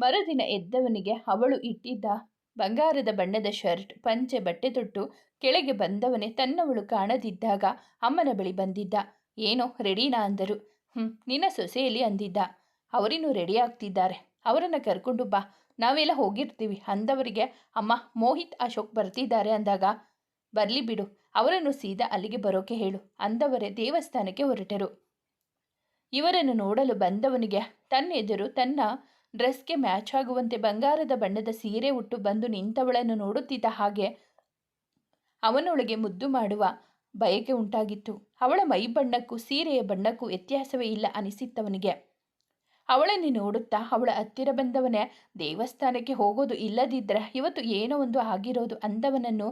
ಮರುದಿನ ಎದ್ದವನಿಗೆ ಅವಳು ಇಟ್ಟಿದ್ದ ಬಂಗಾರದ ಬಣ್ಣದ ಶರ್ಟ್, ಪಂಚೆ ಬಟ್ಟೆ ತೊಟ್ಟು ಕೆಳಗೆ ಬಂದವನೇ ತನ್ನವಳು ಕಾಣದಿದ್ದಾಗ ಅಮ್ಮನ ಬಳಿ ಬಂದಿದ್ದ. ಏನೋ, ರೆಡಿನಾ? ಅಂದರು. ಹ್ಞೂ ನಿನ್ನ ಸೊಸೆಯಲ್ಲಿ ಅಂದಿದ್ದ. ಅವರಿನ್ನೂ ರೆಡಿ ಆಗ್ತಿದ್ದಾರೆ. ಅವರನ್ನು ಕರ್ಕೊಂಡು ಬಾ. ನಾವೆಲ್ಲ ಹೋಗಿರ್ತೀವಿ. ಅಂದವರಿಗೆ, ಅಮ್ಮ, ಮೋಹಿತ್, ಅಶೋಕ್ ಬರ್ತಿದ್ದಾರೆ ಅಂದಾಗ, ಬರಲಿ ಬಿಡು. ಅವರನ್ನು ಸೀದಾ ಅಲ್ಲಿಗೆ ಬರೋಕೆ ಹೇಳು ಅಂದವರೇ ದೇವಸ್ಥಾನಕ್ಕೆ ಹೊರಟರು. ಇವರನ್ನು ನೋಡಲು ಬಂದವನಿಗೆ ತನ್ನೆದುರು ತನ್ನ ಡ್ರೆಸ್ಗೆ ಮ್ಯಾಚ್ ಆಗುವಂತೆ ಬಂಗಾರದ ಬಣ್ಣದ ಸೀರೆ ಉಟ್ಟು ಬಂದು ನಿಂತವಳನ್ನು ನೋಡುತ್ತಿದ್ದ ಹಾಗೆ ಅವನೊಳಗೆ ಮುದ್ದು ಮಾಡುವ ಬಯಕೆ ಉಂಟಾಗಿತ್ತು. ಅವಳ ಮೈ ಬಣ್ಣಕ್ಕೂ ಸೀರೆಯ ಬಣ್ಣಕ್ಕೂ ವ್ಯತ್ಯಾಸವೇ ಇಲ್ಲ ಅನಿಸಿತ್ತವನಿಗೆ. ಅವಳನ್ನು ನೋಡುತ್ತಾ ಅವಳ ಹತ್ತಿರ ಬಂದವನೇ, ದೇವಸ್ಥಾನಕ್ಕೆ ಹೋಗೋದು ಇಲ್ಲದಿದ್ದರೆ ಇವತ್ತು ಏನೋ ಒಂದು ಆಗಿರೋದು ಅಂದವನನ್ನು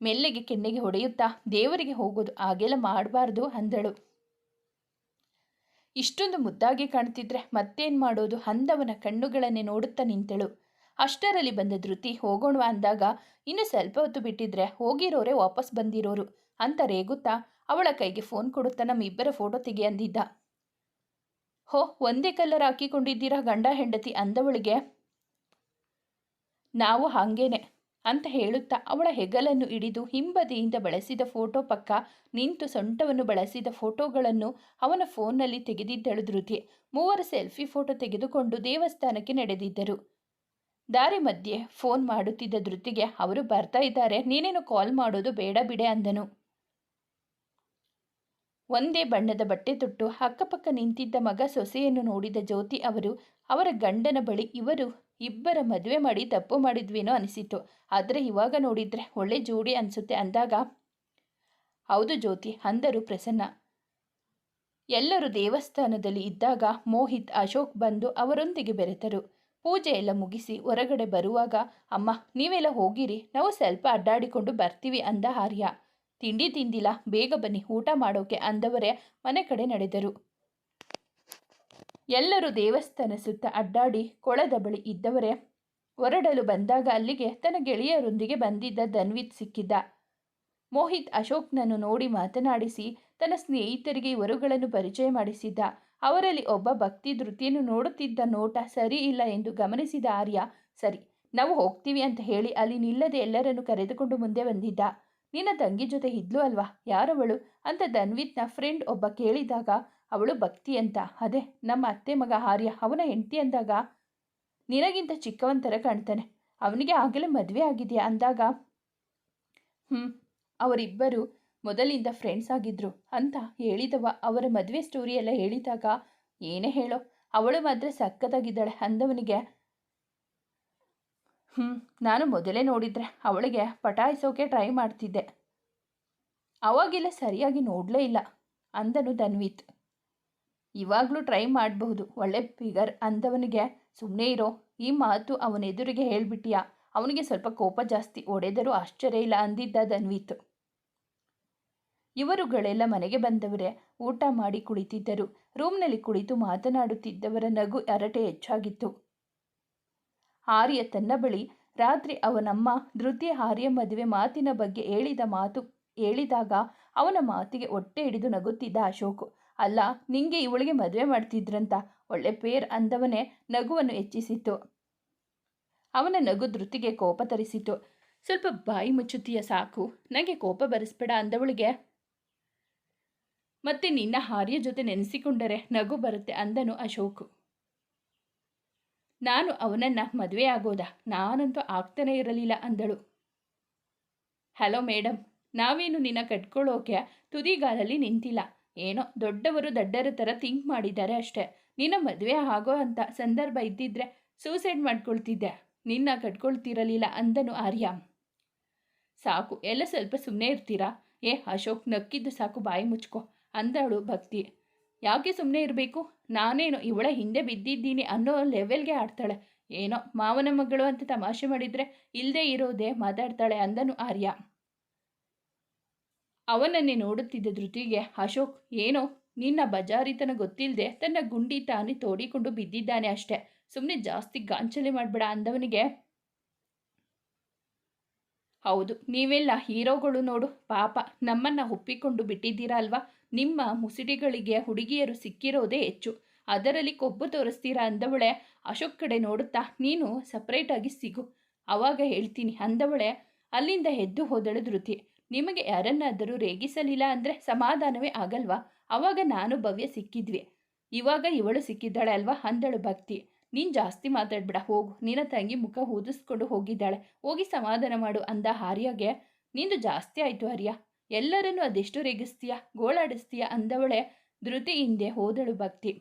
ಮೆಲ್ಲೆಗೆ ಕೆನ್ನೆಗೆ ಹೊಡೆಯುತ್ತಾ ದೇವರಿಗೆ ಹೋಗೋದು ಹಾಗೆಲ್ಲ ಮಾಡಬಾರ್ದು ಅಂದಳು. ಇಷ್ಟೊಂದು ಮುದ್ದಾಗಿ ಕಾಣ್ತಿದ್ರೆ ಮತ್ತೇನು ಮಾಡೋದು? ಅಂದವನ ಕಣ್ಣುಗಳನ್ನೇ ನೋಡುತ್ತಾ ನಿಂತಳು. ಅಷ್ಟರಲ್ಲಿ ಬಂದ ಧೃತಿ, ಹೋಗೋಣ ಅಂದಾಗ ಇನ್ನು ಸ್ವಲ್ಪ ಹೊತ್ತು ಬಿಟ್ಟಿದ್ರೆ ಹೋಗಿರೋರೆ ವಾಪಸ್ ಬಂದಿರೋರು ಅಂತ ರೇಗುತ್ತಾ ಅವಳ ಕೈಗೆ ಫೋನ್ ಕೊಡುತ್ತಾ ನಮ್ಮಿಬ್ಬರ ಫೋಟೋ ತೆಗೆ ಅಂದಿದ್ದ. ಹೋ, ಒಂದೇ ಕಲ್ಲರ್ ಹಾಕಿಕೊಂಡಿದ್ದೀರಾ ಗಂಡ ಹೆಂಡತಿ ಅಂದವಳಿಗೆ? ನಾವು ಹಾಗೇನೆ. ಅಂತ ಹೇಳುತ್ತಾ ಅವಳ ಹೆಗಲನ್ನು ಹಿಡಿದು ಹಿಂಬದಿಯಿಂದ ಬಳಸಿದ ಫೋಟೋ ಪಕ್ಕ ನಿಂತು ಸೊಂಟವನ್ನು ಬಳಸಿದ ಫೋಟೋಗಳನ್ನು ಅವನ ಫೋನ್ನಲ್ಲಿ ತೆಗೆದಿದ್ದಳು ಧೃತಿ. ಮೂವರು ಸೆಲ್ಫಿ ಫೋಟೋ ತೆಗೆದುಕೊಂಡು ದೇವಸ್ಥಾನಕ್ಕೆ ನಡೆದಿದ್ದರು. ದಾರಿ ಮಧ್ಯೆ ಫೋನ್ ಮಾಡುತ್ತಿದ್ದ ಧೃತಿಗೆ, ಅವರು ಬರ್ತಾ ಇದ್ದಾರೆ, ನೀನೇನು ಕಾಲ್ ಮಾಡೋದು ಬೇಡ ಬಿಡೆ ಅಂದನು. ಒಂದೇ ಬಣ್ಣದ ಬಟ್ಟೆ ತೊಟ್ಟು ಅಕ್ಕಪಕ್ಕ ನಿಂತಿದ್ದ ಮಗ ಸೊಸೆಯನ್ನು ನೋಡಿದ ಜ್ಯೋತಿ ಅವರು ಅವರ ಗಂಡನ ಬಳಿ, ಇವರು ಇಬ್ಬರ ಮದುವೆ ಮಾಡಿ ತಪ್ಪು ಮಾಡಿದ್ವೇನೋ ಅನಿಸಿತು ಆದರೆ ಇವಾಗ ನೋಡಿದ್ರೆ ಒಳ್ಳೆ ಜೋಡಿ ಅನಿಸುತ್ತೆ ಅಂದಾಗ, ಹೌದು ಜ್ಯೋತಿ, ಅಂದರು ಪ್ರಸನ್ನ. ಎಲ್ಲರೂ ದೇವಸ್ಥಾನದಲ್ಲಿ ಇದ್ದಾಗ ಮೋಹಿತ್, ಅಶೋಕ್ ಬಂದು ಅವರೊಂದಿಗೆ ಬೆರೆತರು. ಪೂಜೆ ಎಲ್ಲ ಮುಗಿಸಿ ಹೊರಗಡೆ ಬರುವಾಗ, ಅಮ್ಮ, ನೀವೆಲ್ಲ ಹೋಗಿರಿ, ನಾವು ಸ್ವಲ್ಪ ಅಡ್ಡಾಡಿಕೊಂಡು ಬರ್ತೀವಿ ಅಂದ ಆರ್ಯ. ತಿಂಡಿ ತಿಂದಿಲ್ಲ, ಬೇಗ ಬನ್ನಿ, ಊಟ ಮಾಡೋಕೆ ಅಂದವರೇ ಮನೆ ಕಡೆ ನಡೆದರು. ಎಲ್ಲರೂ ದೇವಸ್ಥಾನ ಸುತ್ತ ಅಡ್ಡಾಡಿ ಕೊಳದ ಬಳಿ ಇದ್ದವರೇ. ಹೊರಡಲು ಬಂದಾಗ ಅಲ್ಲಿಗೆ ತನ್ನ ಗೆಳೆಯರೊಂದಿಗೆ ಬಂದಿದ್ದ ಧನ್ವಿತ್ ಸಿಕ್ಕಿದ್ದ. ಮೋಹಿತ್ ಅಶೋಕ್ನನ್ನು ನೋಡಿ ಮಾತನಾಡಿಸಿ ತನ್ನ ಸ್ನೇಹಿತರಿಗೆ ಇವರುಗಳನ್ನು ಪರಿಚಯ ಮಾಡಿಸಿದ್ದ. ಅವರಲ್ಲಿ ಒಬ್ಬ ಭಕ್ತಿ ಧೃತಿಯನ್ನು ನೋಡುತ್ತಿದ್ದ ನೋಟ ಸರಿ ಇಲ್ಲ ಎಂದು ಗಮನಿಸಿದ ಆರ್ಯ, ಸರಿ, ನಾವು ಹೋಗ್ತೀವಿ ಅಂತ ಹೇಳಿ ಅಲ್ಲಿ ನಿಲ್ಲದೆ ಎಲ್ಲರನ್ನು ಕರೆದುಕೊಂಡು ಮುಂದೆ ಬಂದಿದ್ದ. ನಿನ್ನ ತಂಗಿ ಜೊತೆ ಇದ್ಲು ಅಲ್ವಾ? ಯಾರವಳು? ಅಂತ ಧನ್ವಿತ್ನ ಫ್ರೆಂಡ್ ಒಬ್ಬ ಕೇಳಿದಾಗ ಅವಳು ಭಕ್ತಿ ಅಂತ. ಅದೇ, ನಮ್ಮ ಅತ್ತೆ ಮಗ ಆರ್ಯ, ಅವನ ಹೆಂಡತಿ ಅಂದಾಗ ನಿನಗಿಂತ ಚಿಕ್ಕವಂತರ ಕಾಣ್ತಾನೆ. ಅವನಿಗೆ ಆಗಲೇ ಮದುವೆ ಆಗಿದೆಯಾ ಅಂದಾಗ ಹ್ಞೂ ಅವರಿಬ್ಬರು ಮೊದಲಿಂದ ಫ್ರೆಂಡ್ಸ್ ಆಗಿದ್ರು ಅಂತ ಹೇಳಿದವ. ಅವರ ಮದುವೆ ಸ್ಟೋರಿ ಎಲ್ಲ ಹೇಳಿದಾಗ ಏನೇ ಹೇಳೋ, ಅವಳು ಮಾತ್ರ ಸಕ್ಕತ್ತಾಗಿದ್ದಾಳೆ ಅಂದವನಿಗೆ. ಹ್ಞೂ ನಾನು ಮೊದಲೇ ನೋಡಿದರೆ ಅವಳಿಗೆ ಪಟಾಯಿಸೋಕೆ ಟ್ರೈ ಮಾಡ್ತಿದ್ದೆ. ಅವಾಗೆಲ್ಲ ಸರಿಯಾಗಿ ನೋಡಲೇ ಇಲ್ಲ ಅಂದನು ಧನ್ವಿತ್. ಇವಾಗಲೂ ಟ್ರೈ ಮಾಡಬಹುದು. ಒಳ್ಳೆ ಫಿಗರ್ ಅಂದವನಿಗೆ ಸುಮ್ಮನೆ ಇರೋ ಈ ಮಾತು ಅವನ ಎದುರಿಗೆ ಹೇಳಿಬಿಟ್ಟಿಯಾ? ಅವನಿಗೆ ಸ್ವಲ್ಪ ಕೋಪ ಜಾಸ್ತಿ ಒಡೆದರೂ ಆಶ್ಚರ್ಯ ಇಲ್ಲ ಅಂದಿದ್ದ ಧನ್ವಿತ್. ಇವರುಗಳೆಲ್ಲ ಮನೆಗೆ ಬಂದವರೇ. ಊಟ ಮಾಡಿ ಕುಳಿತಿದ್ದರು. ರೂಮ್ನಲ್ಲಿ ಕುಳಿತು ಮಾತನಾಡುತ್ತಿದ್ದವರ ನಗು ಅರಟೆ ಹೆಚ್ಚಾಗಿತ್ತು. ಆರ್ಯ ತನ್ನ ಬಳಿ ರಾತ್ರಿ ಅವನಮ್ಮ ಧೃತಿ ಆರ್ಯ ಮದುವೆ ಮಾತಿನ ಬಗ್ಗೆ ಹೇಳಿದ ಮಾತು ಹೇಳಿದಾಗ ಅವನ ಮಾತಿಗೆ ಹೊಟ್ಟೆ ಹಿಡಿದು ನಗುತ್ತಿದ್ದ ಅಶೋಕ್ ಅಲ್ಲ, ನಿಂಗೆ ಇವಳಿಗೆ ಮದುವೆ ಮಾಡ್ತಿದ್ರಂತ. ಒಳ್ಳೆ ಪೇರ್ ಅಂದವನೇ ನಗುವನ್ನು ಹೆಚ್ಚಿಸಿತು ಅವನ ನಗು ಧೃತಿಗೆ ಕೋಪ ತರಿಸಿತು ಸ್ವಲ್ಪ ಬಾಯಿ ಮುಚ್ಚುತ್ತೀಯ ಸಾಕು. ನನಗೆ ಕೋಪ ಬರೆಸ್ಬೇಡ ಅಂದವಳಿಗೆ. ಮತ್ತೆ ನಿನ್ನ ಹಾರಿಯ ಜೊತೆ ನೆನೆಸಿಕೊಂಡರೆ ನಗು ಬರುತ್ತೆ ಅಂದನು ಅಶೋಕ್. ನಾನು ಅವನನ್ನು ಮದುವೆ ಆಗೋದ? ನಾನಂತೂ ಆಗ್ತಾನೇ ಇರಲಿಲ್ಲ ಅಂದಳು. ಹಲೋ ಮೇಡಮ್ ನಾವೇನು ನಿನ್ನ ಕಟ್ಕೊಳ್ಳೋಕೆ ತುದಿಗಾಲಲ್ಲಿ ನಿಂತಿಲ್ಲ. ಏನೋ ದೊಡ್ಡವರು ದಡ್ಡರ ಥರ ಥಿಂಕ್ ಮಾಡಿದ್ದಾರೆ ಅಷ್ಟೇ. ನಿನ್ನ ಮದುವೆ ಆಗೋ ಅಂತ ಸಂದರ್ಭ ಇದ್ದಿದ್ರೆ ಸೂಸೈಡ್ ಮಾಡ್ಕೊಳ್ತಿದ್ದೆ. ನಿನ್ನ ಕಟ್ಕೊಳ್ತಿರಲಿಲ್ಲ ಅಂದನು ಆರ್ಯ. ಸಾಕು, ಎಲ್ಲ ಸ್ವಲ್ಪ ಸುಮ್ಮನೆ ಇರ್ತೀರಾ? ಏ, ಅಶೋಕ್, ನಕ್ಕಿದ್ದು ಸಾಕು, ಬಾಯಿ ಮುಚ್ಕೊ, ಅಂದಳು ಭಕ್ತಿ. ಯಾಕೆ ಸುಮ್ಮನೆ ಇರಬೇಕು? ನಾನೇನು ಇವಳ ಹಿಂದೆ ಬಿದ್ದಿದ್ದೀನಿ ಅನ್ನೋ ಲೆವೆಲ್ಗೆ ಆಡ್ತಾಳೆ. ಏನೋ ಮಾವನ ಮಗಳು ಅಂತ ತಮಾಷೆ ಮಾಡಿದರೆ ಇಲ್ಲದೆ ಇರೋದೇ ಮಾತಾಡ್ತಾಳೆ ಅಂದನು ಆರ್ಯ. ಅವನನ್ನೇ ನೋಡುತ್ತಿದ್ದ ಧೃತಿಗೆ, ಅಶೋಕ್, ಏನೋ? ನಿನ್ನ ಬಜಾರಿತನ ಗೊತ್ತಿಲ್ಲದೆ ತನ್ನ ಗುಂಡಿ ತಾನೇ ತೋಡಿಕೊಂಡು ಬಿದ್ದಿದ್ದಾನೆ ಅಷ್ಟೆ. ಸುಮ್ಮನೆ ಜಾಸ್ತಿ ಗಾಂಚಲಿ ಮಾಡಬೇಡ ಅಂದವನಿಗೆ. ಹೌದು, ನೀವೆಲ್ಲ ಹೀರೋಗಳು ನೋಡು. ಪಾಪ, ನಮ್ಮನ್ನು ಒಪ್ಪಿಕೊಂಡು ಬಿಟ್ಟಿದ್ದೀರಾ ಅಲ್ವಾ? ನಿಮ್ಮ ಮುಸಿಡಿಗಳಿಗೆ ಹುಡುಗಿಯರು ಸಿಕ್ಕಿರೋದೇ ಹೆಚ್ಚು. ಅದರಲ್ಲಿ ಕೊಬ್ಬು ತೋರಿಸ್ತೀರಾ ಅಂದವಳೆ, ಅಶೋಕ್ ಕಡೆ ನೋಡುತ್ತಾ, ನೀನು ಸಪ್ರೇಟಾಗಿ ಸಿಗು. ಆವಾಗ ಹೇಳ್ತೀನಿ ಅಂದವಳೆ, ಅಲ್ಲಿಂದ ಎದ್ದು ಹೋದಳು ಧೃತಿ. ನಿಮಗೆ ಯಾರನ್ನಾದರೂ ರೇಗಿಸಲಿಲ್ಲ ಅಂದರೆ ಸಮಾಧಾನವೇ ಆಗಲ್ವಾ? ಅವಾಗ ನಾನು ಭವ್ಯ ಸಿಕ್ಕಿದ್ವಿ. ಇವಾಗ ಇವಳು ಸಿಕ್ಕಿದ್ದಾಳೆ ಅಲ್ವಾ? ಅಂದಳು ಭಕ್ತಿ. ನೀನು ಜಾಸ್ತಿ ಮಾತಾಡ್ಬೇಡ, ಹೋಗು. ನಿನ್ನ ತಂಗಿ ಮುಖ ಊದಿಸ್ಕೊಂಡು ಹೋಗಿದ್ದಾಳೆ. ಹೋಗಿ ಸಮಾಧಾನ ಮಾಡು ಅಂದ ಆರ್ಯಗೆ. ನಿಂದು ಜಾಸ್ತಿ ಆಯಿತು ಹರ್ಯ ಎಲ್ಲರನ್ನೂ ಅದೆಷ್ಟು ರೇಗಿಸ್ತೀಯ? ಗೋಳಾಡಿಸ್ತೀಯ? ಅಂದವಳೆ ಧೃತಿ ಹಿಂದೆ ಹೋದಳು ಭಕ್ತಿ.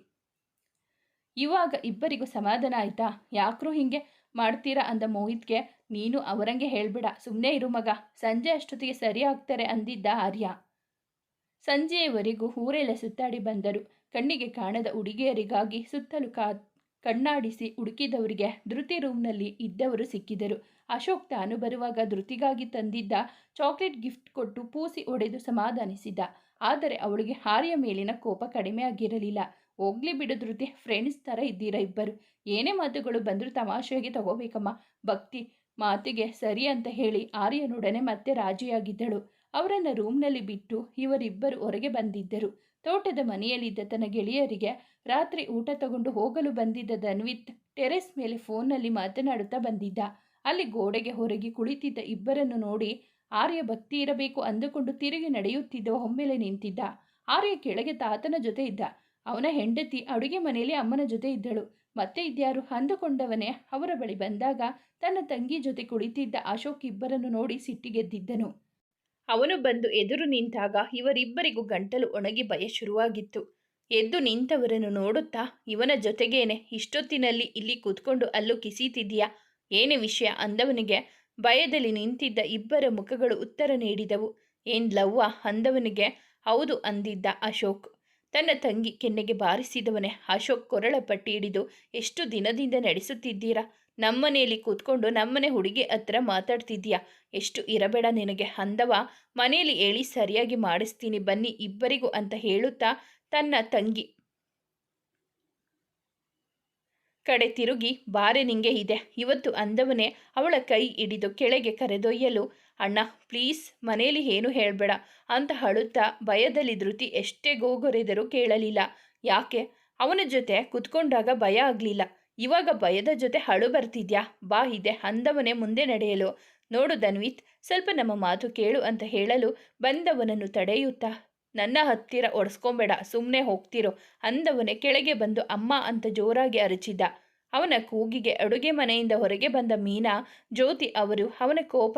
ಇವಾಗ ಇಬ್ಬರಿಗೂ ಸಮಾಧಾನ ಆಯ್ತಾ? ಯಾಕ್ರೂ ಹಿಂಗೆ ಮಾಡ್ತೀರಾ? ಅಂದ ಮೋಹಿತ್ಗೆ. ನೀನು ಅವರಂಗೆ ಹೇಳ್ಬೇಡ. ಸುಮ್ಮನೆ ಇರು ಮಗ. ಸಂಜೆ ಅಷ್ಟೊತ್ತಿಗೆ ಸರಿ ಆಗ್ತಾರೆ ಅಂದಿದ್ದ ಆರ್ಯ. ಸಂಜೆಯವರೆಗೂ ಊರೆಲ್ಲ ಸುತ್ತಾಡಿ ಬಂದರು. ಕಣ್ಣಿಗೆ ಕಾಣದ ಹುಡುಗಿಯರಿಗಾಗಿ ಸುತ್ತಲೂ ಕಾ ಕಣ್ಣಾಡಿಸಿ ಹುಡುಕಿದವರಿಗೆ ಧೃತಿ ರೂಮ್ನಲ್ಲಿ ಇದ್ದವರು ಸಿಕ್ಕಿದರು. ಅಶೋಕ್ ತಾನು ಬರುವಾಗ ಧೃತಿಗಾಗಿ ತಂದಿದ್ದ ಚಾಕ್ಲೇಟ್ ಗಿಫ್ಟ್ ಕೊಟ್ಟು ಪೂಸಿ ಒಡೆದು ಸಮಾಧಾನಿಸಿದ್ದ ಆದರೆ ಅವಳಿಗೆ ಹಾರಿಯ ಮೇಲಿನ ಕೋಪ ಕಡಿಮೆ ಆಗಿರಲಿಲ್ಲ. ಹೋಗ್ಲಿ ಬಿಡು ಧೃತಿ ಫ್ರೆಂಡ್ಸ್ ಥರ ಇದ್ದೀರಾ ಇಬ್ಬರು. ಏನೇ ಮಾತುಗಳು ಬಂದರೂ ತಮಾಷೆಗೆ ತಗೋಬೇಕಮ್ಮ. ಭಕ್ತಿ ಮಾತಿಗೆ ಸರಿ ಅಂತ ಹೇಳಿ ಆರ್ಯನೊಡನೆ ಮತ್ತೆ ರಾಜಿಯಾಗಿದ್ದಳು. ಅವರನ್ನು ರೂಮ್ನಲ್ಲಿ ಬಿಟ್ಟು ಇವರಿಬ್ಬರು ಹೊರಗೆ ಬಂದಿದ್ದರು. ತೋಟದ ಮನೆಯಲ್ಲಿದ್ದ ತನ್ನ ಗೆಳೆಯರಿಗೆ ರಾತ್ರಿ ಊಟ ತಗೊಂಡು ಹೋಗಲು ಬಂದಿದ್ದ ಧನ್ವಿತ್ ಟೆರೆಸ್ ಮೇಲೆ ಫೋನ್ನಲ್ಲಿ ಮಾತನಾಡುತ್ತಾ ಬಂದಿದ್ದ. ಅಲ್ಲಿ ಗೋಡೆಗೆ ಹೊರಗೆ ಕುಳಿತಿದ್ದ ಇಬ್ಬರನ್ನು ನೋಡಿ ಆರ್ಯ ಭಕ್ತಿ ಇರಬೇಕು ಅಂದುಕೊಂಡು ತಿರುಗಿ ನಡೆಯುತ್ತಿದ್ದ ಒಮ್ಮೆಲೆ ನಿಂತಿದ್ದ. ಆರ್ಯ ಕೆಳಗೆ ತಾತನ ಜೊತೆ ಇದ್ದ. ಅವನ ಹೆಂಡತಿ ಅಡುಗೆ ಮನೆಯಲ್ಲಿ ಅಮ್ಮನ ಜೊತೆ ಇದ್ದಳು. ಮತ್ತೆ ಇದ್ಯಾರು ಅಂದುಕೊಂಡವನೇ ಅವರ ಬಳಿ ಬಂದಾಗ ತನ್ನ ತಂಗಿ ಜೊತೆ ಕುಳಿತಿದ್ದ ಅಶೋಕ್ ಇಬ್ಬರನ್ನು ನೋಡಿ ಸಿಟ್ಟಿಗೆದ್ದಿದ್ದನು. ಅವನು ಬಂದು ಎದುರು ನಿಂತಾಗ ಇವರಿಬ್ಬರಿಗೂ ಗಂಟಲು ಒಣಗಿ ಭಯ ಶುರುವಾಗಿತ್ತು. ಎದ್ದು ನಿಂತವರನ್ನು ನೋಡುತ್ತಾ, ಇವನ ಜೊತೆಗೇನೆ, ಇಷ್ಟೊತ್ತಿನಲ್ಲಿ ಇಲ್ಲಿ ಕೂತ್ಕೊಂಡು ಅಲ್ಲೂ ಕಿಸೀತಿದ್ಯಾ ಏನೇ ವಿಷಯ ಅಂದವನಿಗೆ, ಭಯದಲ್ಲಿ ನಿಂತಿದ್ದ ಇಬ್ಬರ ಮುಖಗಳು ಉತ್ತರ ನೀಡಿದವು. ಏನ್ ಲವ್ವ ಅಂದವನಿಗೆ, ಹೌದು ಅಂದಿದ್ದ ಅಶೋಕ್. ತನ್ನ ತಂಗಿ ಕೆನ್ನೆಗೆ ಬಾರಿಸಿದವನೇ ಅಶೋಕ್ ಕೊರಳ ಪಟ್ಟಿ ಹಿಡಿದು, ಎಷ್ಟು ದಿನದಿಂದ ನಡೆಸುತ್ತಿದ್ದೀರಾ? ನಮ್ಮನೆಯಲ್ಲಿ ಕೂತ್ಕೊಂಡು ನಮ್ಮನೆ ಹುಡುಗಿ ಹತ್ರ ಮಾತಾಡ್ತಿದ್ಯಾ ಎಷ್ಟು ಇರಬೇಡ ನಿನಗೆ, ಅಂದವ. ಮನೆಯಲ್ಲಿ ಹೇಳಿ ಸರಿಯಾಗಿ ಮಾಡಿಸ್ತೀನಿ, ಬನ್ನಿ ಇಬ್ಬರಿಗೂ ಅಂತ ಹೇಳುತ್ತಾ ತನ್ನ ತಂಗಿ ಕಡೆ ತಿರುಗಿ, ಬಾರೆ ನಿಂಗೆ ಇದೆ ಇವತ್ತು ಅಂದವನೇ ಅವಳ ಕೈ ಹಿಡಿದು ಕೆಳಗೆ ಕರೆದೊಯ್ಯಲು ಅಣ್ಣ, ಪ್ಲೀಸ್ ಮನೆಯಲ್ಲಿ ಏನು ಹೇಳಬೇಡ ಅಂತ ಅಳುತ್ತಾ ಭಯದಲ್ಲಿ ಧೃತಿ ಎಷ್ಟೇ ಗೋಗೊರೆದರೂ ಕೇಳಲಿಲ್ಲ. ಯಾಕೆ? ಅವನ ಜೊತೆ ಕುತ್ಕೊಂಡಾಗ ಭಯ ಆಗಲಿಲ್ಲ. ಇವಾಗ ಭಯದ ಜೊತೆ ಹಳು ಬರ್ತಿದ್ಯಾ? ಬಾ, ಇದೆ, ಅಂದವನೇ ಮುಂದೆ ನಡೆಯಲು. ನೋಡು ಧನ್ವಿತ್, ಸ್ವಲ್ಪ ನಮ್ಮ ಮಾತು ಕೇಳು ಅಂತ ಹೇಳಲು ಬಂದವನನ್ನು ತಡೆಯುತ್ತಾ, ನನ್ನ ಹತ್ತಿರ ಒಡ್ಸ್ಕೊಂಬೇಡ ಸುಮ್ಮನೆ ಹೋಗ್ತಿರೋ ಅಂದವನೇ ಕೆಳಗೆ ಬಂದು ಅಮ್ಮ ಅಂತ ಜೋರಾಗಿ ಅರಚಿದ್ದ. ಅವನ ಕೂಗಿಗೆ ಅಡುಗೆ ಮನೆಯಿಂದ ಹೊರಗೆ ಬಂದ ಮೀನಾ, ಜ್ಯೋತಿ ಅವರು ಅವನ ಕೋಪ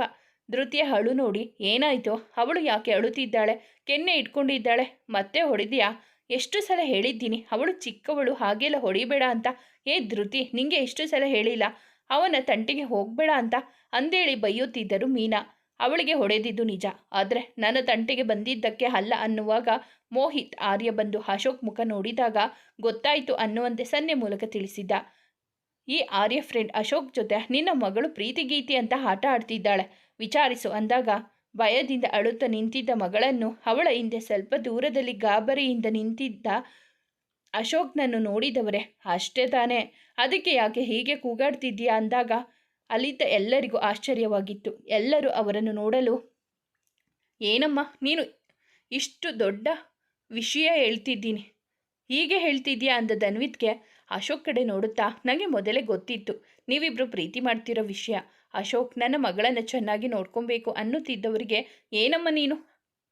ಧೃತಿಯ ಅಳು ನೋಡಿ, ಏನಾಯಿತು? ಅವಳು ಯಾಕೆ ಅಳುತ್ತಿದ್ದಾಳೆ? ಕೆನ್ನೆ ಇಟ್ಕೊಂಡಿದ್ದಾಳೆ? ಮತ್ತೆ ಹೊಡೆದಿಯಾ? ಎಷ್ಟು ಸಲ ಹೇಳಿದ್ದೀನಿ, ಅವಳು ಚಿಕ್ಕವಳು, ಹಾಗೆಲ್ಲ ಹೊಡಿಬೇಡ ಅಂತ. ಏ ಧೃತಿ, ನಿಂಗೆ ಎಷ್ಟು ಸಲ ಹೇಳಿಲ್ಲ. ಅವನ ತಂಟೆಗೆ ಹೋಗಬೇಡ ಅಂತ ಅಂದೇಳಿ ಬೈಯುತ್ತಿದ್ದರು ಮೀನಾ. ಅವಳಿಗೆ ಹೊಡೆದಿದ್ದು ನಿಜ. ಆದರೆ ನನ್ನ ತಂಟೆಗೆ ಬಂದಿದ್ದಕ್ಕೆ ಅಲ್ಲ ಅನ್ನುವಾಗ ಮೋಹಿತ್ ಆರ್ಯ ಬಂದು ಅಶೋಕ್ ಮುಖ ನೋಡಿದಾಗ ಗೊತ್ತಾಯಿತು ಅನ್ನುವಂತೆ ಸನ್ನೆ ಮೂಲಕ ತಿಳಿಸಿದ್ದ. ಈ ಆರ್ಯ ಫ್ರೆಂಡ್ ಅಶೋಕ್ ಜೊತೆ ನಿನ್ನ ಮಗಳು ಪ್ರೀತಿಗೀತಿ ಅಂತ ಆಟ ಆಡ್ತಿದ್ದಾಳೆ. ವಿಚಾರಿಸು. ಅಂದಾಗ ಭಯದಿಂದ ಅಳುತ್ತಾ ನಿಂತಿದ್ದ ಮಗಳನ್ನು ಅವಳ ಹಿಂದೆ ಸ್ವಲ್ಪ ದೂರದಲ್ಲಿ ಗಾಬರಿಯಿಂದ ನಿಂತಿದ್ದ ಅಶೋಕ್ನನ್ನು ನೋಡಿದವರೇ, ಅಷ್ಟೇ ತಾನೇ. ಅದಕ್ಕೆ ಯಾಕೆ ಹೀಗೆ ಕೂಗಾಡ್ತಿದ್ದೀಯಾ? ಅಂದಾಗ ಅಲ್ಲಿದ್ದ ಎಲ್ಲರಿಗೂ ಆಶ್ಚರ್ಯವಾಗಿತ್ತು. ಎಲ್ಲರೂ ಅವರನ್ನು ನೋಡಲು, ಏನಮ್ಮ, ನೀನು ಇಷ್ಟು ದೊಡ್ಡ ವಿಷಯ ಹೇಳ್ತಿದ್ದೀನಿ. ಹೀಗೆ ಹೇಳ್ತಿದ್ಯಾ ಅಂದ ಧನ್ವಿತ್ಗೆ ಅಶೋಕ್ ಕಡೆ ನೋಡುತ್ತಾ ನನಗೆ ಮೊದಲೇ ಗೊತ್ತಿತ್ತು. ನೀವಿಬ್ಬರು ಪ್ರೀತಿ ಮಾಡ್ತಿರೋ ವಿಷಯ. ಅಶೋಕ್, ನನ್ನ ಮಗಳನ್ನು ಚೆನ್ನಾಗಿ ನೋಡ್ಕೊಬೇಕು ಅನ್ನುತ್ತಿದ್ದವರಿಗೆ, ಏನಮ್ಮ ನೀನು?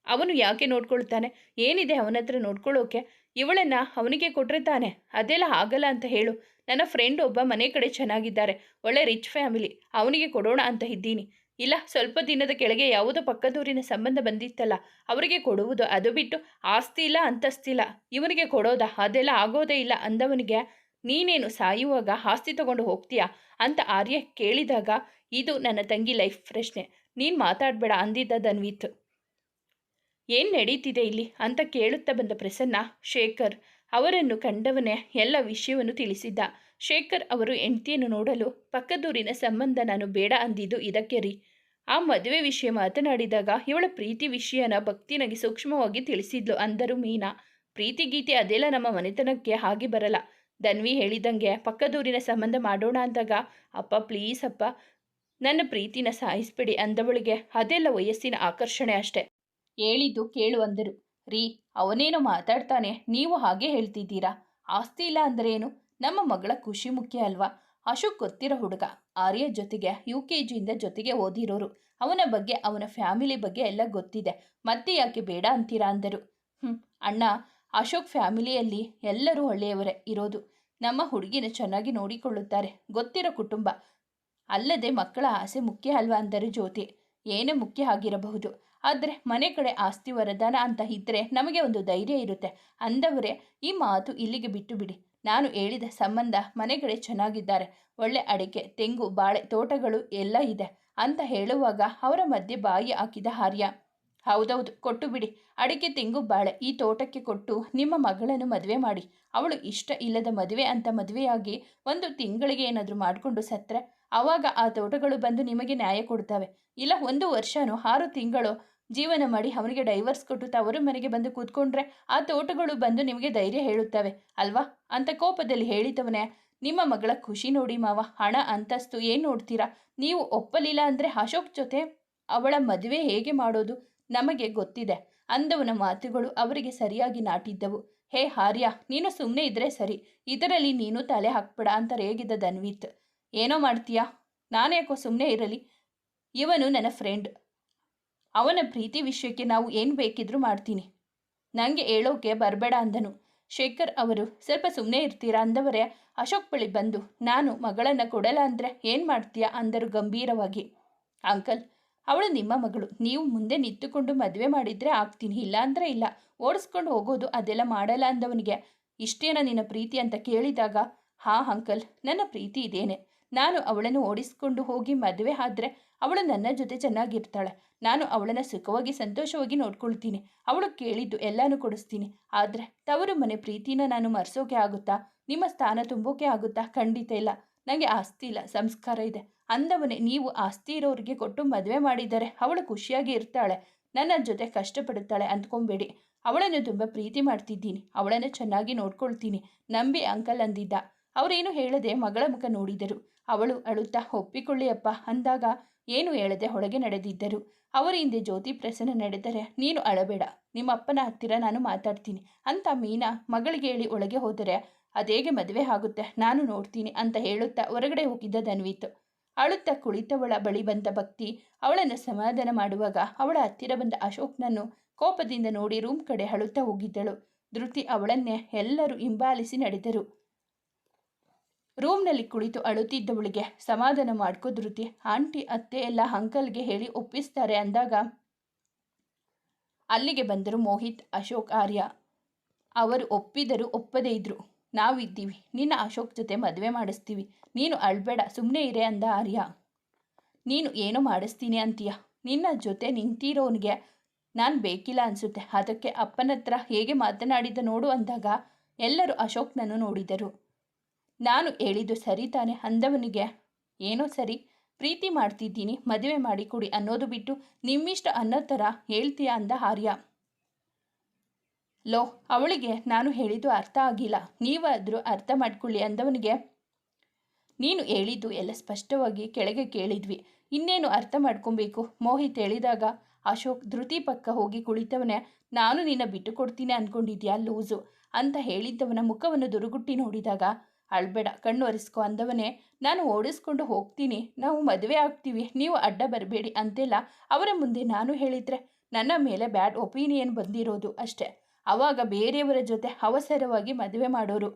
ಅವನು ಯಾಕೆ ನೋಡ್ಕೊಳ್ತಾನೆ? ಏನಿದೆ ಅವನ ಹತ್ರ ನೋಡ್ಕೊಳ್ಳೋಕೆ ಇವಳನ್ನು ಅವನಿಗೆ ಕೊಟ್ಟರೆ ತಾನೆ? ಅದೆಲ್ಲ ಆಗಲ್ಲ ಅಂತ ಹೇಳು. ನನ್ನ ಫ್ರೆಂಡ್ ಒಬ್ಬ ಮನೆ ಕಡೆ ಚೆನ್ನಾಗಿದ್ದಾರೆ. ಒಳ್ಳೆ ರಿಚ್ ಫ್ಯಾಮಿಲಿ ಅವನಿಗೆ ಕೊಡೋಣ ಅಂತ ಇದ್ದೀನಿ. ಇಲ್ಲ, ಸ್ವಲ್ಪ ದಿನದ ಕೆಳಗೆ ಯಾವುದೋ ಪಕ್ಕದೂರಿನ ಸಂಬಂಧ ಬಂದಿತ್ತಲ್ಲ, ಅವರಿಗೆ ಕೊಡುವುದು ಅದು ಬಿಟ್ಟು ಆಸ್ತಿ ಇಲ್ಲ ಅಂತಸ್ತಿಲ್ಲ ಇವನಿಗೆ ಕೊಡೋದಾ? ಅದೆಲ್ಲ ಆಗೋದೇ ಇಲ್ಲ ಅಂದವನಿಗೆ, ನೀನೇನು ಸಾಯುವಾಗ ಆಸ್ತಿ ತಗೊಂಡು ಹೋಗ್ತೀಯಾ? ಅಂತ ಆರ್ಯ ಕೇಳಿದಾಗ ಇದು ನನ್ನ ತಂಗಿ ಲೈಫ್ ಪ್ರಶ್ನೆ. ನೀನು ಮಾತಾಡಬೇಡ ಅಂದಿದ್ದ ಧನ್ವಿತ್. ಏನು ನಡೀತಿದೆ ಇಲ್ಲಿ? ಅಂತ ಕೇಳುತ್ತಾ ಬಂದ ಪ್ರಸನ್ನ, ಶೇಖರ್ ಅವರನ್ನು ಕಂಡವನೇ ಎಲ್ಲ ವಿಷಯವನ್ನು ತಿಳಿಸಿದ್ದ. ಶೇಖರ್ ಅವರು ಹೆಂಡತಿಯನ್ನು ನೋಡಲು ಪಕ್ಕದೂರಿನ ಸಂಬಂಧ ನಾನು ಬೇಡ ಅಂದಿದ್ದು ಇದಕ್ಕೆ ರೀ. ಆ ಮದುವೆ ವಿಷಯ ಮಾತನಾಡಿದಾಗ ಇವಳ ಪ್ರೀತಿ ವಿಷಯನ ಭಕ್ತಿನಾಗಿ ಸೂಕ್ಷ್ಮವಾಗಿ ತಿಳಿಸಿದ್ಲು ಅಂದರು ಮೀನಾ. ಪ್ರೀತಿ ಗೀತೆ ಅದೆಲ್ಲ ನಮ್ಮ ಮನೆತನಕ್ಕೆ ಹಾಗೆ ಬರಲ್ಲ. ಧನ್ವಿ ಹೇಳಿದಂಗೆ ಪಕ್ಕದೂರಿನ ಸಂಬಂಧ ಮಾಡೋಣ ಅಂದಾಗ, ಅಪ್ಪ ಪ್ಲೀಸ್ ಅಪ್ಪ ನನ್ನ ಪ್ರೀತಿನ ಸಾಯಿಸ್ಬಿಡಿ ಅಂದವಳಿಗೆ ಅದೆಲ್ಲ ವಯಸ್ಸಿನ ಆಕರ್ಷಣೆ ಅಷ್ಟೆ. ಹೇಳಿದ್ದು ಕೇಳು ಅಂದರು. ರೀ, ಅವನೇನೋ ಮಾತಾಡ್ತಾನೆ, ನೀವು ಹಾಗೆ ಹೇಳ್ತಿದ್ದೀರಾ? ಆಸ್ತಿ ಇಲ್ಲ ಅಂದ್ರೇನು? ನಮ್ಮ ಮಗಳ ಖುಷಿ ಮುಖ್ಯ ಅಲ್ವಾ? ಅಶೋಕ್ ಗೊತ್ತಿರೋ ಹುಡುಗ. ಆರ್ಯ ಜೊತೆಗೆ ಯು ಕೆ ಜಿಯಿಂದ ಜೊತೆಗೆ ಓದಿರೋರು. ಅವನ ಬಗ್ಗೆ, ಅವನ ಫ್ಯಾಮಿಲಿ ಬಗ್ಗೆ ಎಲ್ಲ ಗೊತ್ತಿದೆ. ಮತ್ತೆ ಯಾಕೆ ಬೇಡ ಅಂತೀರಾ ಅಂದರು. ಹ್ಞೂ ಅಣ್ಣ, ಅಶೋಕ್ ಫ್ಯಾಮಿಲಿಯಲ್ಲಿ ಎಲ್ಲರೂ ಒಳ್ಳೆಯವರೇ ಇರೋದು. ನಮ್ಮ ಹುಡುಗಿನ ಚೆನ್ನಾಗಿ ನೋಡಿಕೊಳ್ಳುತ್ತಾರೆ. ಗೊತ್ತಿರೋ ಕುಟುಂಬ. ಅಲ್ಲದೆ ಮಕ್ಕಳ ಆಸೆ ಮುಖ್ಯ ಅಲ್ವಾ ಅಂದರೆ ಜ್ಯೋತಿ? ಏನೇ ಮುಖ್ಯ ಆಗಿರಬಹುದು. ಆದರೆ ಮನೆ ಕಡೆ ಆಸ್ತಿ ವರದಾನ ಅಂತ ಇದ್ದರೆ ನಮಗೆ ಒಂದು ಧೈರ್ಯ ಇರುತ್ತೆ. ಅಂದವರೇ, ಈ ಮಾತು ಇಲ್ಲಿಗೆ ಬಿಟ್ಟು ಬಿಡಿ. ನಾನು ಹೇಳಿದ ಸಂಬಂಧ ಮನೆ ಕಡೆ ಚೆನ್ನಾಗಿದ್ದಾರೆ. ಒಳ್ಳೆ ಅಡಿಕೆ, ತೆಂಗು, ಬಾಳೆ, ತೋಟಗಳು ಎಲ್ಲ ಇದೆ ಅಂತ ಹೇಳುವಾಗ ಅವರ ಮಧ್ಯೆ ಬಾಯಿ ಹಾಕಿದ ಹಾರ್ಯ. ಹೌದೌದು, ಕೊಟ್ಟು ಬಿಡಿ. ಅಡಿಕೆ, ತೆಂಗು, ಬಾಳೆ ಈ ತೋಟಕ್ಕೆ ಕೊಟ್ಟು ನಿಮ್ಮ ಮಗಳನ್ನು ಮದುವೆ ಮಾಡಿ. ಅವಳು ಇಷ್ಟ ಇಲ್ಲದ ಮದುವೆ ಅಂತ ಮದುವೆಯಾಗಿ ಒಂದು ತಿಂಗಳಿಗೆ ಏನಾದರೂ ಮಾಡಿಕೊಂಡು ಸತ್ರೆ? ಆವಾಗ ಆ ತೋಟಗಳು ಬಂದು ನಿಮಗೆ ನ್ಯಾಯ ಕೊಡ್ತವೆ ಇಲ್ಲ, ಒಂದು ವರ್ಷನೋ, ಆರು ತಿಂಗಳು, ಜೀವನ ಮಾಡಿ ಅವನಿಗೆ ಡೈವರ್ಸ್ ಕೊಟ್ಟು ತವರು ಮನೆಗೆ ಬಂದು ಕೂತ್ಕೊಂಡ್ರೆ ಆ ತೋಟಗಳು ಬಂದು ನಿಮಗೆ ಧೈರ್ಯ ಹೇಳುತ್ತವೆ, ಅಲ್ವಾ? ಅಂತ ಕೋಪದಲ್ಲಿ ಹೇಳಿದವನೇ, ನಿಮ್ಮ ಮಗಳ ಖುಷಿ ನೋಡಿ ಮಾವ, ಹಣ, ಅಂತಸ್ತು ಏನು ನೋಡ್ತೀರಾ? ನೀವು ಒಪ್ಪಲಿಲ್ಲ ಅಂದರೆ ಅಶೋಕ್ ಜೊತೆ ಅವಳ ಮದುವೆ ಹೇಗೆ ಮಾಡೋದು? ನಮಗೆ ಗೊತ್ತಿದೆ. ಅಂದವನ ಮಾತುಗಳು ಅವರಿಗೆ ಸರಿಯಾಗಿ ನಾಟಿದ್ದವು. ಹೇ ಹಾರ್ಯ, ನೀನು ಸುಮ್ಮನೆ ಇದ್ರೆ ಸರಿ, ಇದರಲ್ಲಿ ನೀನು ತಲೆ ಹಾಕ್ಬೇಡ, ಅಂತ ರೇಗಿದ ಧನ್ವಿತ್ ಏನೋ ಮಾಡ್ತೀಯಾ? ನಾನ್ಯಾಕೋ ಸುಮ್ಮನೆ ಇರಲಿ. ಇವನು ನನ್ನ ಫ್ರೆಂಡ್ ಅವನ ಪ್ರೀತಿ ವಿಷಯಕ್ಕೆ ನಾವು ಏನು ಬೇಕಿದ್ರೂ ಮಾಡ್ತೀನಿ. ನನಗೆ ಹೇಳೋಕೆ ಬರಬೇಡ ಅಂದನು. ಶೇಖರ್ ಅವರು, ಸ್ವಲ್ಪ ಸುಮ್ಮನೆ ಇರ್ತೀರಾ? ಅಂದವರೇ, ಅಶೋಕ್ ಬಳಿ ಬಂದು, ನಾನು ಮಗಳನ್ನು ಕೊಡಲ್ಲ ಅಂದರೆ ಏನು ಮಾಡ್ತೀಯಾ? ಅಂದರು ಗಂಭೀರವಾಗಿ. ಅಂಕಲ್, ಅವಳು ನಿಮ್ಮ ಮಗಳು. ನೀವು ಮುಂದೆ ನಿಂತುಕೊಂಡು ಮದುವೆ ಮಾಡಿದರೆ ಆಗ್ತೀನಿ. ಇಲ್ಲ ಅಂದರೆ ಇಲ್ಲ. ಓಡಿಸ್ಕೊಂಡು ಹೋಗೋದು ಅದೆಲ್ಲ ಮಾಡಲ್ಲ ಅಂದವನಿಗೆ. ಇಷ್ಟೇನ ನಿನ್ನ ಪ್ರೀತಿ? ಅಂತ ಕೇಳಿದಾಗ, ಹಾ ಅಂಕಲ್, ನನ್ನ ಪ್ರೀತಿ ಇದೇನೆ. ನಾನು ಅವಳನ್ನು ಓಡಿಸಿಕೊಂಡು ಹೋಗಿ ಮದುವೆ ಆದರೆ ಅವಳು ನನ್ನ ಜೊತೆ ಚೆನ್ನಾಗಿರ್ತಾಳೆ. ನಾನು ಅವಳನ್ನು ಸುಖವಾಗಿ ಸಂತೋಷವಾಗಿ ನೋಡ್ಕೊಳ್ತೀನಿ. ಅವಳು ಕೇಳಿದ್ದು ಎಲ್ಲನೂ ಕೊಡಿಸ್ತೀನಿ. ಆದರೆ ತವರು ಮನೆ ಪ್ರೀತಿನ ನಾನು ಮರೆಸೋಕೆ ಆಗುತ್ತಾ? ನಿಮ್ಮ ಸ್ಥಾನ ತುಂಬೋಕೆ ಆಗುತ್ತಾ? ಖಂಡಿತ ಇಲ್ಲ. ನನಗೆ ಆಸ್ತಿ ಇಲ್ಲ, ಸಂಸ್ಕಾರ ಇದೆ. ಅಂದವನೇ ನೀವು ಆಸ್ತಿ ಇರೋರಿಗೆ ಕೊಟ್ಟು ಮದುವೆ ಮಾಡಿದರೆ ಅವಳು ಖುಷಿಯಾಗಿ ಇರ್ತಾಳೆ. ನನ್ನ ಜೊತೆ ಕಷ್ಟಪಡುತ್ತಾಳೆ ಅಂದ್ಕೊಂಬೇಡಿ. ಅವಳನ್ನು ತುಂಬ ಪ್ರೀತಿ ಮಾಡ್ತಿದ್ದೀನಿ. ಅವಳನ್ನು ಚೆನ್ನಾಗಿ ನೋಡ್ಕೊಳ್ತೀನಿ. ನಂಬಿ ಅಂಕಲ್ ಅಂದಿದ್ದ. ಅವರೇನು ಹೇಳದೆ ಮಗಳ ಮುಖ ನೋಡಿದರು. ಅವಳು ಅಳುತ್ತಾ, ಒಪ್ಪಿಕೊಳ್ಳಿಯಪ್ಪ. ಅಂದಾಗ ಏನು ಹೇಳದೆ ಹೊಳಗೆ ನಡೆದಿದ್ದರು. ಅವರ ಹಿಂದೆ ಜ್ಯೋತಿ ಪ್ರಸನ್ನ ನಡೆದರೆ, ನೀನು ಅಳಬೇಡ ನಿಮ್ಮ ಅಪ್ಪನ ಹತ್ತಿರ ನಾನು ಮಾತಾಡ್ತೀನಿ ಅಂತ ಮೀನಾ ಮಗಳಿಗೆ ಹೇಳಿ ಒಳಗೆ ಹೋದರೆ, ಅದೇಗೆ ಮದುವೆ ಆಗುತ್ತೆ, ನಾನು ನೋಡ್ತೀನಿ ಅಂತ ಹೇಳುತ್ತಾ ಹೊರಗಡೆ ಹೋಗಿದ್ದ ಧನ್ವಿತ್ ಅಳುತ್ತಾ ಕುಳಿತವಳ ಬಳಿ ಬಂದ ಭಕ್ತಿ ಅವಳನ್ನು ಸಮಾಧಾನ ಮಾಡುವಾಗ ಅವಳ ಹತ್ತಿರ ಬಂದ ಅಶೋಕ್ನನ್ನು ಕೋಪದಿಂದ ನೋಡಿ ರೂಮ್ ಕಡೆ ಅಳುತ್ತಾ ಹೋಗಿದ್ದಳು. ಧೃತಿ ಅವಳನ್ನೇ ಎಲ್ಲರೂ ಹಿಂಬಾಲಿಸಿ ನಡೆದರು. ರೂಮ್ನಲ್ಲಿ ಕುಳಿತು ಅಳುತ್ತಿದ್ದವಳಿಗೆ ಸಮಾಧಾನ ಮಾಡ್ಕೋ ಆಂಟಿ, ಅತ್ತೆ ಎಲ್ಲ ಅಂಕಲ್ಗೆ ಹೇಳಿ ಒಪ್ಪಿಸ್ತಾರೆ ಅಂದಾಗ ಅಲ್ಲಿಗೆ ಬಂದರು ಮೋಹಿತ್, ಅಶೋಕ್, ಆರ್ಯ. ಅವರು ಒಪ್ಪಿದರು ಒಪ್ಪದೇ ಇದ್ರು. ನಾವಿದ್ದೀವಿ ನಿನ್ನ ಅಶೋಕ್ ಜೊತೆ ಮದುವೆ ಮಾಡಿಸ್ತೀವಿ. ನೀನು ಅಳ್ಬೇಡ ಸುಮ್ಮನೆ ಇರೆ ಅಂದ ಆರ್ಯ. ನೀನು ಏನು ಮಾಡಿಸ್ತೀನಿ ಅಂತೀಯ. ನಿನ್ನ ಜೊತೆ ನಿಂತಿರೋನಿಗೆ ನಾನು ಬೇಕಿಲ್ಲ ಅನಿಸುತ್ತೆ. ಅದಕ್ಕೆ ಅಪ್ಪನ ಹತ್ರ ಹೇಗೆ ಮಾತನಾಡಿದ ನೋಡು ಅಂದಾಗ ಎಲ್ಲರೂ ಅಶೋಕ್ನನ್ನು ನೋಡಿದರು. ನಾನು ಹೇಳಿದ್ದು ಸರಿ ತಾನೆ ಅಂದವನಿಗೆ? ಏನೋ ಸರಿ. ಪ್ರೀತಿ ಮಾಡ್ತಿದ್ದೀನಿ, ಮದುವೆ ಮಾಡಿಕೊಡಿ ಅನ್ನೋದು ಬಿಟ್ಟು ನಿಮ್ಮಿಷ್ಟ ಅನ್ನೋ ಥರ ಹೇಳ್ತೀಯ ಅಂದ ಆರ್ಯ. ಲೋ, ಅವಳಿಗೆ ನಾನು ಹೇಳಿದ್ದು ಅರ್ಥ ಆಗಿಲ್ಲ. ನೀವಾದರೂ ಅರ್ಥ ಮಾಡ್ಕೊಳ್ಳಿ ಅಂದವನಿಗೆ. ನೀನು ಹೇಳಿದ್ದು ಎಲ್ಲ ಸ್ಪಷ್ಟವಾಗಿ ಕೆಳಗೆ ಕೇಳಿದ್ವಿ. ಇನ್ನೇನು ಅರ್ಥ ಮಾಡ್ಕೊಬೇಕು? ಮೋಹಿತ್ ಹೇಳಿದಾಗ, ಅಶೋಕ್ ಧೃತಿ ಪಕ್ಕ ಹೋಗಿ ಕುಳಿತವನೇ, ನಾನು ನಿನ್ನ ಬಿಟ್ಟು ಕೊಡ್ತೀನಿ ಅಂದ್ಕೊಂಡಿದ್ಯಾ ಲೂಸು? ಅಂತ ಹೇಳಿದ್ದವನ ಮುಖವನ್ನು ದುರುಗುಟ್ಟಿ ನೋಡಿದಾಗ ಅಳ್ಬೇಡ, ಕಣ್ಣು ಒರೆಸ್ಕೊ ಅಂದವನೇ, ನಾನು ಓಡಿಸ್ಕೊಂಡು ಹೋಗ್ತೀನಿ, ನಾವು ಮದುವೆ ಆಗ್ತೀವಿ, ನೀವು ಅಡ್ಡ ಬರಬೇಡಿ ಅಂತೆಲ್ಲ ಅವರ ಮುಂದೆ ನಾನು ಹೇಳಿದರೆ, ನನ್ನ ಮೇಲೆ ಬ್ಯಾಡ್ ಒಪಿನಿಯನ್ ಬಂದಿರೋದು ಅಷ್ಟೆ. ಅವಾಗ ಬೇರೆಯವರ ಜೊತೆ ಅವಸರವಾಗಿ ಮದುವೆ ಮಾಡೋರು.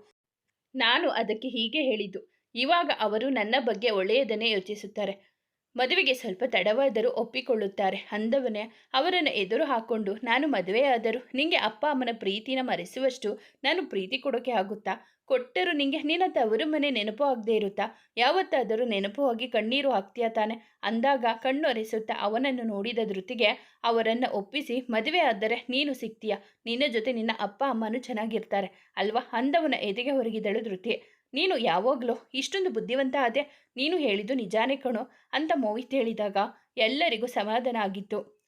ನಾನು ಅದಕ್ಕೆ ಹೀಗೆ ಹೇಳಿದ್ದು, ಇವಾಗ ಅವರು ನನ್ನ ಬಗ್ಗೆ ಒಳ್ಳೆಯದನ್ನೇ ಯೋಚಿಸುತ್ತಾರೆ. ಮದುವೆಗೆ ಸ್ವಲ್ಪ ತಡವಾದರೂ ಒಪ್ಪಿಕೊಳ್ಳುತ್ತಾರೆ ಅಂದವನೇ ಅವರನ್ನು ಎದುರು ಹಾಕೊಂಡು, ನಾನು ಮದುವೆಯಾದರೂ ನಿಂಗೆ ಅಪ್ಪ ಅಮ್ಮನ ಪ್ರೀತಿನ ಮರೆಸುವಷ್ಟು ನಾನು ಪ್ರೀತಿ ಕೊಡೋಕೆ ಆಗುತ್ತಾ? ಕೊಟ್ಟರು ನಿಂಗೆ ನಿನ್ನ ತವರು ಮನೆ ನೆನಪು ಆಗದೆ ಇರುತ್ತಾ? ಯಾವತ್ತಾದರೂ ನೆನಪು ಹೋಗಿ ಕಣ್ಣೀರು ಹಾಕ್ತೀಯ ತಾನೆ? ಅಂದಾಗ ಕಣ್ಣೊರೆಸುತ್ತಾ ಅವನನ್ನು ನೋಡಿದ ಧೃತಿಗೆ ಅವರನ್ನು ಒಪ್ಪಿಸಿ, ಮದುವೆ ಆದರೆ ನೀನು ಸಿಗ್ತೀಯ? ನಿನ್ನ ಜೊತೆ ನಿನ್ನ ಅಪ್ಪ, ಅಮ್ಮನೂ ಚೆನ್ನಾಗಿರ್ತಾರೆ ಅಲ್ವಾ? ಅಂದವನ ಎದೆಗೆ ಹೊರಗಿದಳು ಧೃತಿ. ನೀನು ಯಾವಾಗಲೂ ಇಷ್ಟೊಂದು ಬುದ್ಧಿವಂತ ಆದೆ? ನೀನು ಹೇಳಿದ್ದು ನಿಜಾನೇ ಕಣೋ, ಅಂತ ಮೋಹಿತ್ ಹೇಳಿದಾಗ ಎಲ್ಲರಿಗೂ ಸಮಾಧಾನ ಆಗಿತ್ತು.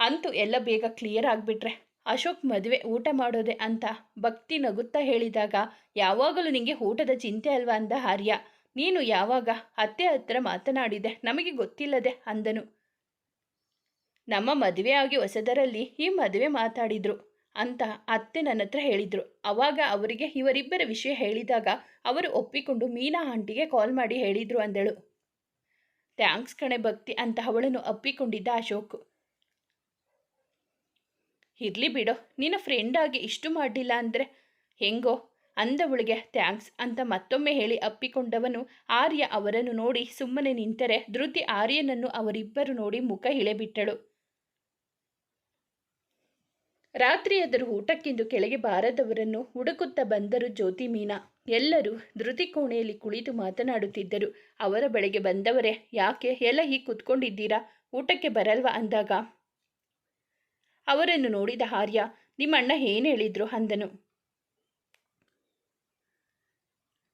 ಅಂತೂ ಎಲ್ಲ ಬೇಗ ಕ್ಲಿಯರ್ ಆಗಿಬಿಟ್ರೆ ಅಶೋಕ್ ಮದುವೆ ಊಟ ಮಾಡೋದೆ ಅಂತ ಭಕ್ತಿ ನಗುತ್ತಾ ಹೇಳಿದಾಗ, ಯಾವಾಗಲೂ ನಿಮಗೆ ಊಟದ ಚಿಂತೆ ಅಲ್ವಾ ಅಂದ ಆರ್ಯ. ನೀನು ಯಾವಾಗ ಅತ್ತೆ ಹತ್ರ ಮಾತನಾಡಿದೆ ನಮಗೆ ಗೊತ್ತಿಲ್ಲದೆ ಅಂದನು. ನಮ್ಮ ಮದುವೆ ಆಗಿ ಹೊಸದರಲ್ಲಿ ಈ ಮದುವೆ ಮಾತಾಡಿದ್ರು ಅಂತ ಅತ್ತೆ ನನ್ನ ಹತ್ರ ಹೇಳಿದ್ರು. ಅವಾಗ ಅವರಿಗೆ ಇವರಿಬ್ಬರ ವಿಷಯ ಹೇಳಿದಾಗ ಅವರು ಒಪ್ಪಿಕೊಂಡು ಮೀನಾ ಆಂಟಿಗೆ ಕಾಲ್ ಮಾಡಿ ಹೇಳಿದ್ರು ಅಂದಳು. ಥ್ಯಾಂಕ್ಸ್ ಕಣೆ ಭಕ್ತಿ ಅಂತ ಅವಳನ್ನು ಅಪ್ಪಿಕೊಂಡಿದ್ದ ಅಶೋಕ್. ಇರಲಿ ಬಿಡೋ, ನಿನ್ನ ಫ್ರೆಂಡಾಗಿ ಇಷ್ಟು ಮಾಡಲಿಲ್ಲ ಅಂದರೆ ಹೆಂಗೋ? ಅಂದವಳಿಗೆ ಥ್ಯಾಂಕ್ಸ್ ಅಂತ ಮತ್ತೊಮ್ಮೆ ಹೇಳಿ ಅಪ್ಪಿಕೊಂಡವನು ಆರ್ಯ ಅವರನ್ನು ನೋಡಿ ಸುಮ್ಮನೆ ನಿಂತರೆ ಧೃತಿ ಆರ್ಯನನ್ನು ಅವರಿಬ್ಬರು ನೋಡಿ ಮುಖ ಇಳೆಬಿಟ್ಟಳು. ರಾತ್ರಿಯಾದರೂ ಊಟಕ್ಕೆಂದು ಕೆಳಗೆ ಬಾರದವರನ್ನು ಹುಡುಕುತ್ತಾ ಬಂದರು ಜ್ಯೋತಿ ಮೀನಾ. ಎಲ್ಲರೂ ಧೃತಿ ಕೋಣೆಯಲ್ಲಿ ಕುಳಿತು ಮಾತನಾಡುತ್ತಿದ್ದರು. ಅವರ ಬಳಿಗೆ ಬಂದವರೇ, ಯಾಕೆ? ಎಲ್ಲ ಹೀಗೆ ಕುತ್ಕೊಂಡಿದ್ದೀರಾ? ಊಟಕ್ಕೆ ಬರಲ್ವಾ ಅಂದಾಗ ಅವರನ್ನು ನೋಡಿದ ಆರ್ಯ ನಿಮ್ಮಣ್ಣ ಏನು ಹೇಳಿದ್ರು? ಅಂದನು.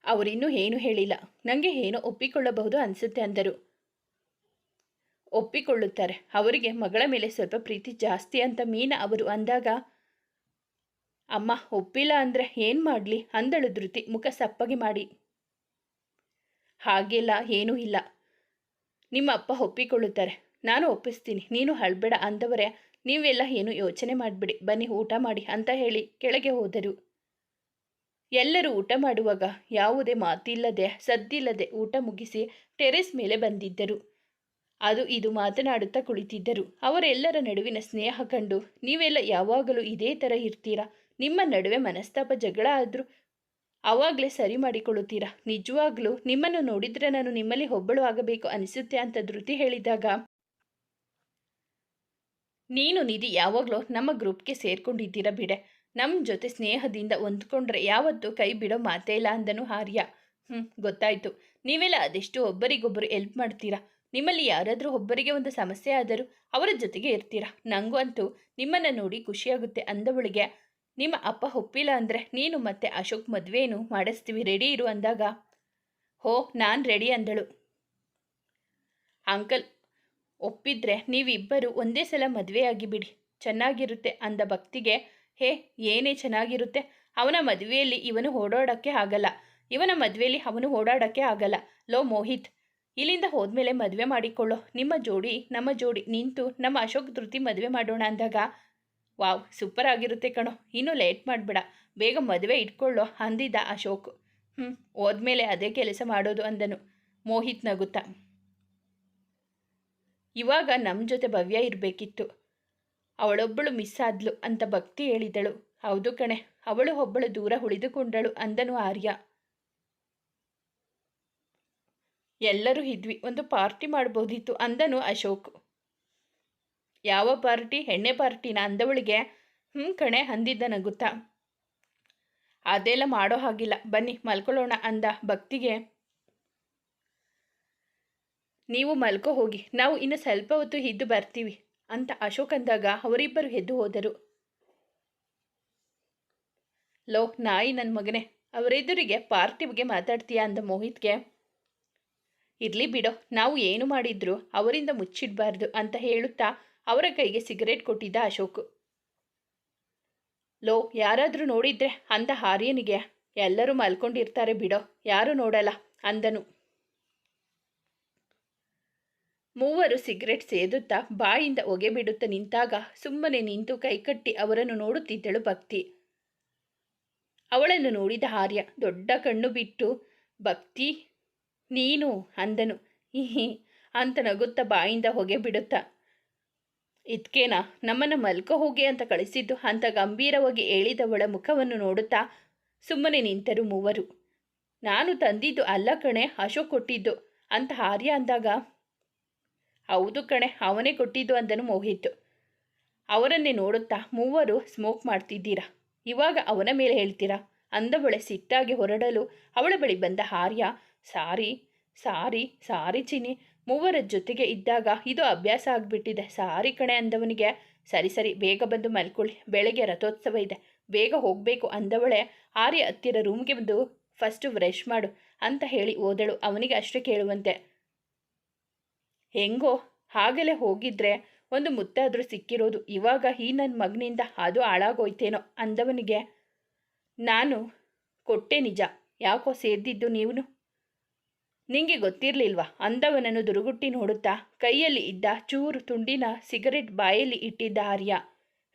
ಅವರಿನ್ನೂ ಏನು ಹೇಳಿಲ್ಲ. ನನಗೆ ಏನೋ ಒಪ್ಪಿಕೊಳ್ಳಬಹುದು ಅನಿಸುತ್ತೆ, ಅಂದರು. ಒಪ್ಪಿಕೊಳ್ಳುತ್ತಾರೆ. ಅವರಿಗೆ ಮಗಳ ಮೇಲೆ ಸ್ವಲ್ಪ ಪ್ರೀತಿ ಜಾಸ್ತಿ ಅಂತ ಮೀನಾ ಅವರು ಅಂದಾಗ, ಅಮ್ಮ, ಒಪ್ಪಿಲ್ಲ ಅಂದರೆ ಏನು ಮಾಡಲಿ? ಅಂದಳು ಧೃತಿ, ಮುಖ ಸಪ್ಪಗೆ ಮಾಡಿ. ಹಾಗೆಲ್ಲ ಏನೂ ಇಲ್ಲ. ನಿಮ್ಮ ಅಪ್ಪ ಒಪ್ಪಿಕೊಳ್ಳುತ್ತಾರೆ. ನಾನು ಒಪ್ಪಿಸ್ತೀನಿ. ನೀನು ಹಳ್ಬೇಡ ಅಂದವರೇ ನೀವೆಲ್ಲ ಏನು ಯೋಚನೆ ಮಾಡಿಬಿಡಿ, ಬನ್ನಿ ಊಟ ಮಾಡಿ ಅಂತ ಹೇಳಿ ಕೆಳಗೆ ಹೋದರು. ಎಲ್ಲರೂ ಊಟ ಮಾಡುವಾಗ ಯಾವುದೇ ಮಾತಿಲ್ಲದೆ, ಸದ್ದಿಲ್ಲದೆ ಊಟ ಮುಗಿಸಿ ಟೆರೆಸ್ ಮೇಲೆ ಬಂದಿದ್ದರು. ಅದು ಇದು ಮಾತನಾಡುತ್ತಾ ಕುಳಿತಿದ್ದರು. ಅವರೆಲ್ಲರ ನಡುವಿನ ಸ್ನೇಹ ಕಂಡು, ನೀವೆಲ್ಲ ಯಾವಾಗಲೂ ಇದೇ ಥರ ಇರ್ತೀರಾ? ನಿಮ್ಮ ನಡುವೆ ಮನಸ್ತಾಪ ಜಗಳ ಆದರೂ ಆವಾಗಲೇ ಸರಿ ಮಾಡಿಕೊಳ್ಳುತ್ತೀರಾ? ನಿಜವಾಗ್ಲೂ ನಿಮ್ಮನ್ನು ನೋಡಿದರೆ ನಾನು ನಿಮ್ಮಲ್ಲಿ ಹೊಬ್ಬಳು ಆಗಬೇಕು ಅನಿಸುತ್ತೆ ಅಂತ ಧೃತಿ ಹೇಳಿದಾಗ ನೀನು ನಿಧಿ ಯಾವಾಗಲೂ ನಮ್ಮ ಗ್ರೂಪ್ಗೆ ಸೇರ್ಕೊಂಡಿದ್ದೀರ ಬಿಡೆ. ನಮ್ಮ ಜೊತೆ ಸ್ನೇಹದಿಂದ ಹೊಂದ್ಕೊಂಡ್ರೆ ಯಾವತ್ತೂ ಕೈ ಬಿಡೋ ಮಾತೇ ಇಲ್ಲ ಅಂದನು ಆರ್ಯ. ಹ್ಞೂ ಗೊತ್ತಾಯಿತು. ನೀವೆಲ್ಲ ಅದೆಷ್ಟು ಒಬ್ಬರಿಗೊಬ್ಬರು ಎಲ್ಪ್ ಮಾಡ್ತೀರಾ? ನಿಮ್ಮಲ್ಲಿ ಯಾರಾದರೂ ಒಬ್ಬರಿಗೆ ಒಂದು ಸಮಸ್ಯೆ ಆದರೂ ಅವರ ಜೊತೆಗೆ ಇರ್ತೀರಾ? ನನಗೂ ಅಂತೂ ನಿಮ್ಮನ್ನು ನೋಡಿ ಖುಷಿಯಾಗುತ್ತೆ ಅಂದವಳಿಗೆ. ನಿಮ್ಮ ಅಪ್ಪ ಒಪ್ಪಿಲ್ಲ ಅಂದರೆ ನೀನು ಮತ್ತೆ ಅಶೋಕ್ ಮದುವೆಯನ್ನು ಮಾಡಿಸ್ತೀವಿ ರೆಡಿ ಇರು ಅಂದಾಗ. ಹೋ, ನಾನು ರೆಡಿ ಅಂದಳು. ಅಂಕಲ್ ಒಪ್ಪಿದ್ರೆ ನೀವಿಬ್ಬರು ಒಂದೇ ಸಲ ಮದುವೆಯಾಗಿ ಬಿಡಿ ಚೆನ್ನಾಗಿರುತ್ತೆ ಅಂದ ಭಕ್ತಿಗೆ, ಹೇ, ಏನೇ ಚೆನ್ನಾಗಿರುತ್ತೆ. ಅವನ ಮದುವೆಯಲ್ಲಿ ಇವನು ಓಡಾಡೋಕ್ಕೆ ಆಗಲ್ಲ. ಇವನ ಮದುವೆಯಲ್ಲಿ ಅವನು ಓಡಾಡೋಕ್ಕೆ ಆಗಲ್ಲ. ಲೋ, ಮೋಹಿತ್. ಇಲ್ಲಿಂದ ಹೋದ್ಮೇಲೆ ಮದುವೆ ಮಾಡಿಕೊಳ್ಳೋ. ನಿಮ್ಮ ಜೋಡಿ, ನಮ್ಮ ಜೋಡಿ ನಿಂತು ನಮ್ಮ ಅಶೋಕ್ ಧೃತಿ ಮದುವೆ ಮಾಡೋಣ ಅಂದಾಗ, ವಾವ್, ಸೂಪರ್ ಆಗಿರುತ್ತೆ ಕಣೋ. ಇನ್ನೂ ಲೇಟ್ ಮಾಡಬೇಡ. ಬೇಗ ಮದುವೆ ಇಟ್ಕೊಳ್ಳೋ, ಅಂದಿದ್ದ ಅಶೋಕ್. ಹ್ಞೂ ಹೋದ್ಮೇಲೆ ಅದೇ ಕೆಲಸ ಮಾಡೋದು, ಅಂದನು. ಮೋಹಿತ್ ನಗುತ್ತಾ. ಇವಾಗ ನಮ್ಮ ಜೊತೆ ಭವ್ಯ ಇರಬೇಕಿತ್ತು. ಅವಳೊಬ್ಬಳು ಮಿಸ್ ಆದ್ಲು ಅಂತ ಭಕ್ತಿ ಹೇಳಿದಳು. ಹೌದು ಕಣೆ, ಅವಳು ಒಬ್ಬಳು ದೂರ ಉಳಿದುಕೊಂಡಳು ಅಂದನು ಆರ್ಯ. ಎಲ್ಲರೂ ಇದ್ವಿ, ಒಂದು ಪಾರ್ಟಿ ಮಾಡ್ಬೋದಿತ್ತು ಅಂದನು ಅಶೋಕ್. ಯಾವ ಪಾರ್ಟಿ ಎಣ್ಣೆ ಪಾರ್ಟಿನ ಅಂದವಳಿಗೆ? ಹ್ಞೂ ಕಣೆ, ಅಂದಿದ್ದನ ಗೊತ್ತಾ? ಅದೆಲ್ಲ ಮಾಡೋ ಹಾಗಿಲ್ಲ, ಬನ್ನಿ ಮಲ್ಕೊಳ್ಳೋಣ ಅಂದ ಭಕ್ತಿಗೆ. ನೀವು ಮಲ್ಕೋ ಹೋಗಿ, ನಾವು ಇನ್ನು ಸ್ವಲ್ಪ ಹೊತ್ತು ಇದ್ದು ಬರ್ತೀವಿ ಅಂತ ಅಶೋಕ್ ಅಂದಾಗ ಅವರಿಬ್ಬರು ಎದ್ದು ಹೋದರು. ಲೋ, ನಾಯಿ ನನ್ನ ಮಗನೇ, ಅವರೆದುರಿಗೆ ಪಾರ್ಟಿ ಬಗ್ಗೆ ಮಾತಾಡ್ತೀಯಾ ಅಂದ ಮೋಹಿತ್ಗೆ. ಇರಲಿ ಬಿಡೋ, ನಾವು ಏನು ಮಾಡಿದ್ರು ಅವರಿಂದ ಮುಚ್ಚಿಡಬಾರ್ದು ಅಂತ ಹೇಳುತ್ತಾ ಅವರ ಕೈಗೆ ಸಿಗರೇಟ್ ಕೊಟ್ಟಿದ್ದ ಅಶೋಕ್. ಲೋ, ಯಾರಾದರೂ ನೋಡಿದ್ರೆ ಅಂದ ಹಾರ್ಯನಿಗೆ ಎಲ್ಲರೂ ಮಲ್ಕೊಂಡಿರ್ತಾರೆ ಬಿಡೋ, ಯಾರೂ ನೋಡಲ್ಲ ಅಂದನು. ಮೂವರು ಸಿಗರೆಟ್ ಸೇದುತ್ತಾ ಬಾಯಿಂದ ಹೊಗೆ ಬಿಡುತ್ತಾ ನಿಂತಾಗ ಸುಮ್ಮನೆ ನಿಂತು ಕೈಕಟ್ಟಿ ಅವರನ್ನು ನೋಡುತ್ತಿದ್ದಳು ಭಕ್ತಿ. ಅವಳನ್ನು ನೋಡಿದ ಆರ್ಯ ದೊಡ್ಡ ಕಣ್ಣು ಬಿಟ್ಟು, ಭಕ್ತಿ, ನೀನು? ಅಂದನು. ಇಹಿ, ಅಂತ ನಗುತ್ತಾ ಬಾಯಿಂದ ಹೊಗೆ ಬಿಡುತ್ತಾ ಇದ್ಕೇನಾ? ನಮ್ಮನ್ನು ಮಲ್ಕೋ ಹೋಗಿ ಅಂತ ಕಳಿಸಿದ್ದು? ಅಂತ ಗಂಭೀರವಾಗಿ ಹೇಳಿದವಳ ಮುಖವನ್ನು ನೋಡುತ್ತಾ ಸುಮ್ಮನೆ ನಿಂತರು ಮೂವರು. ನಾನು ತಂದಿದ್ದು ಅಲ್ಲ ಕಣೆ, ಅಶೋಕ್ ಕೊಟ್ಟಿದ್ದು, ಅಂತ ಆರ್ಯ ಅಂದಾಗ ಹೌದು ಕಣೆ, ಅವನೇ ಕೊಟ್ಟಿದ್ದು ಅಂದನು ಮೋಹಿತ್. ಅವರನ್ನೇ ನೋಡುತ್ತಾ ಮೂವರು ಸ್ಮೋಕ್ ಮಾಡ್ತಿದ್ದೀರಾ? ಇವಾಗ ಅವನ ಮೇಲೆ ಹೇಳ್ತೀರಾ? ಅಂದವಳೆ ಸಿಟ್ಟಾಗಿ ಹೊರಡಲು ಅವಳ ಬಳಿ ಬಂದ ಹಾರ್ಯ ಸಾರಿ ಸಾರಿ ಸಾರಿ ಚಿನಿ ಮೂವರ ಜೊತೆಗೆ ಇದ್ದಾಗ ಇದು ಅಭ್ಯಾಸ ಆಗಿಬಿಟ್ಟಿದೆ. ಸಾರಿ ಕಣೆ ಅಂದವನಿಗೆ, ಸರಿ ಸರಿ, ಬೇಗ ಬಂದು ಮಲ್ಕೊಳ್ಳಿ, ಬೆಳಗ್ಗೆ ರಥೋತ್ಸವ ಇದೆ, ಬೇಗ ಹೋಗಬೇಕು ಅಂದವಳೆ ಆರ್ಯ ಹತ್ತಿರ ರೂಮ್ಗೆ ಬಂದು ಫಸ್ಟು ಬ್ರಷ್ ಮಾಡು ಅಂತ ಹೇಳಿ ಓದಳು ಅವನಿಗೆ ಅಷ್ಟೇ ಕೇಳುವಂತೆ. ಹೆಂಗೋ, ಹಾಗಲೇ ಹೋಗಿದ್ರೆ ಒಂದು ಮುತ್ತಾದರೂ ಸಿಕ್ಕಿರೋದು ಇವಾಗ ಈ ನನ್ನ ಮಗನಿಂದ ಅದು ಹಾಳಾಗೋಯ್ತೇನೋ ಅಂದವನಿಗೆ. ನಾನು ಕೊಟ್ಟೆ ನಿಜ, ಯಾಕೋ ಸೇರ್ದಿದ್ದು ನೀವು ನಿಂಗೆ ಗೊತ್ತಿರಲಿಲ್ವ ಅಂದವನನ್ನು ದುರುಗುಟ್ಟಿ ನೋಡುತ್ತಾ ಕೈಯಲ್ಲಿ ಇದ್ದ ಚೂರು ತುಂಡಿನ ಸಿಗರೆಟ್ ಬಾಯಲ್ಲಿ ಇಟ್ಟಿದ್ದ ಆರ್ಯ.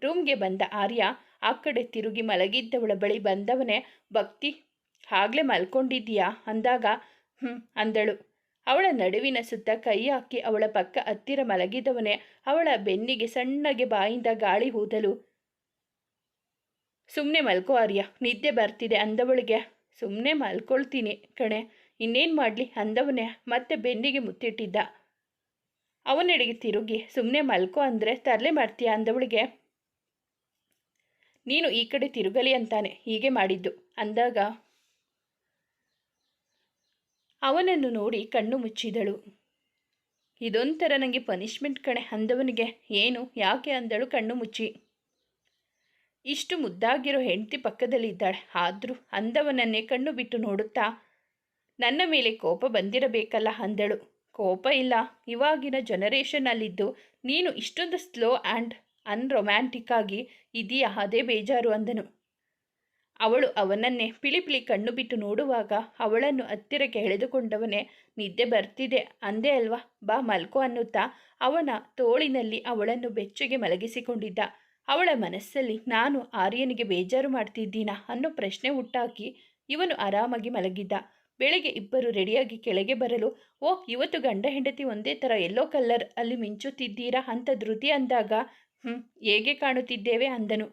ರೂಮ್ಗೆ ಬಂದ ಆರ್ಯ ಆ ಕಡೆ ತಿರುಗಿ ಮಲಗಿದ್ದವಳ ಬಳಿ ಬಂದವನೇ, ಭಕ್ತಿ ಆಗ್ಲೇ ಮಲ್ಕೊಂಡಿದ್ದೀಯಾ ಅಂದಾಗ ಹ್ಞೂ ಅಂದಳು. ಅವಳ ನಡುವಿನ ಸುತ್ತ ಕೈ ಹಾಕಿ ಅವಳ ಪಕ್ಕ ಹತ್ತಿರ ಮಲಗಿದವನೇ ಅವಳ ಬೆನ್ನಿಗೆ ಸಣ್ಣಗೆ ಬಾಯಿಂದ ಗಾಳಿ ಹೂದಲು. ಸುಮ್ಮನೆ ಮಲ್ಕೋ ಆರ್ಯ, ನಿದ್ದೆ ಬರ್ತಿದೆ ಅಂದವಳಿಗೆ. ಸುಮ್ಮನೆ ಮಲ್ಕೊಳ್ತೀನಿ ಕಣೆ, ಇನ್ನೇನು ಮಾಡಲಿ ಅಂದವನೇ, ಮತ್ತೆ ಬೆನ್ನಿಗೆ ಮುತ್ತಿಟ್ಟಿದ್ದ. ಅವನೆಡೆಗೆ ತಿರುಗಿ ಸುಮ್ಮನೆ ಮಲ್ಕೋ ಅಂದರೆ ತರಲೆ ಮಾಡ್ತೀಯ ಅಂದವಳಿಗೆ. ನೀನು ಈ ಕಡೆ ತಿರುಗಲಿ ಅಂತಾನೆ, ಹೀಗೆ ಮಾಡಿದ್ದು. ಅಂದಾಗ ಅವನನ್ನು ನೋಡಿ ಕಣ್ಣು ಮುಚ್ಚಿದಳು. ಇದೊಂಥರ ನನಗೆ ಪನಿಷ್ಮೆಂಟ್ ಕಣೆ, ಅಂದವನಿಗೆ. ಏನು, ಯಾಕೆ? ಅಂದಳು ಕಣ್ಣು ಮುಚ್ಚಿ. ಇಷ್ಟು ಮುದ್ದಾಗಿರೋ ಹೆಂಡತಿ ಪಕ್ಕದಲ್ಲಿದ್ದಾಳೆ. ಆದರೂ ಅಂದವನನ್ನೇ ಕಣ್ಣು ಬಿಟ್ಟು ನೋಡುತ್ತಾ, ನನ್ನ ಮೇಲೆ ಕೋಪ ಬಂದಿರಬೇಕಲ್ಲ? ಅಂದಳು. ಕೋಪ ಇಲ್ಲ. ಇವಾಗಿನ ಜನರೇಷನಲ್ಲಿದ್ದು ನೀನು ಇಷ್ಟೊಂದು ಸ್ಲೋ ಆ್ಯಂಡ್ ಅನ್ರೊಮ್ಯಾಂಟಿಕ್ ಆಗಿ ಇದೆಯಾ? ಅದೇ ಬೇಜಾರು, ಅಂದನು. ಅವಳು ಅವನನ್ನೇ ಪಿಳಿ ಪಿಳಿ ಕಣ್ಣು ಬಿಟ್ಟು ನೋಡುವಾಗ ಅವಳನ್ನು ಹತ್ತಿರಕ್ಕೆ ಎಳೆದುಕೊಂಡವನೇ ನಿದ್ದೆ ಬರ್ತಿದೆ. ಅಂದೆ ಅಲ್ವಾ? ಬಾ ಮಲ್ಕೋ ಅನ್ನುತ್ತಾ ಅವನ ತೋಳಿನಲ್ಲಿ ಅವಳನ್ನು ಬೆಚ್ಚಗೆ ಮಲಗಿಸಿಕೊಂಡಿದ್ದ. ಅವಳ ಮನಸ್ಸಲ್ಲಿ, ನಾನು ಆರ್ಯನಿಗೆ ಬೇಜಾರು ಮಾಡ್ತಿದ್ದೀನಾ? ಅನ್ನೋ ಪ್ರಶ್ನೆ ಹುಟ್ಟಾಕಿ ಇವನು ಆರಾಮಾಗಿ ಮಲಗಿದ್ದ. ಬೆಳಗ್ಗೆ ಇಬ್ಬರು ರೆಡಿಯಾಗಿ ಕೆಳಗೆ ಬರಲು ಓ ಇವತ್ತು ಗಂಡ ಹೆಂಡತಿ ಒಂದೇ ಥರ ಎಲ್ಲೋ ಕಲ್ಲರ್ ಅಲ್ಲಿ ಮಿಂಚುತ್ತಿದ್ದೀರಾ? ಅಂತ ಧೃತಿ ಅಂದಾಗ ಹ್ಞೂ ಹೇಗೆ ಕಾಣುತ್ತಿದ್ದೇವೆ? ಅಂದನು.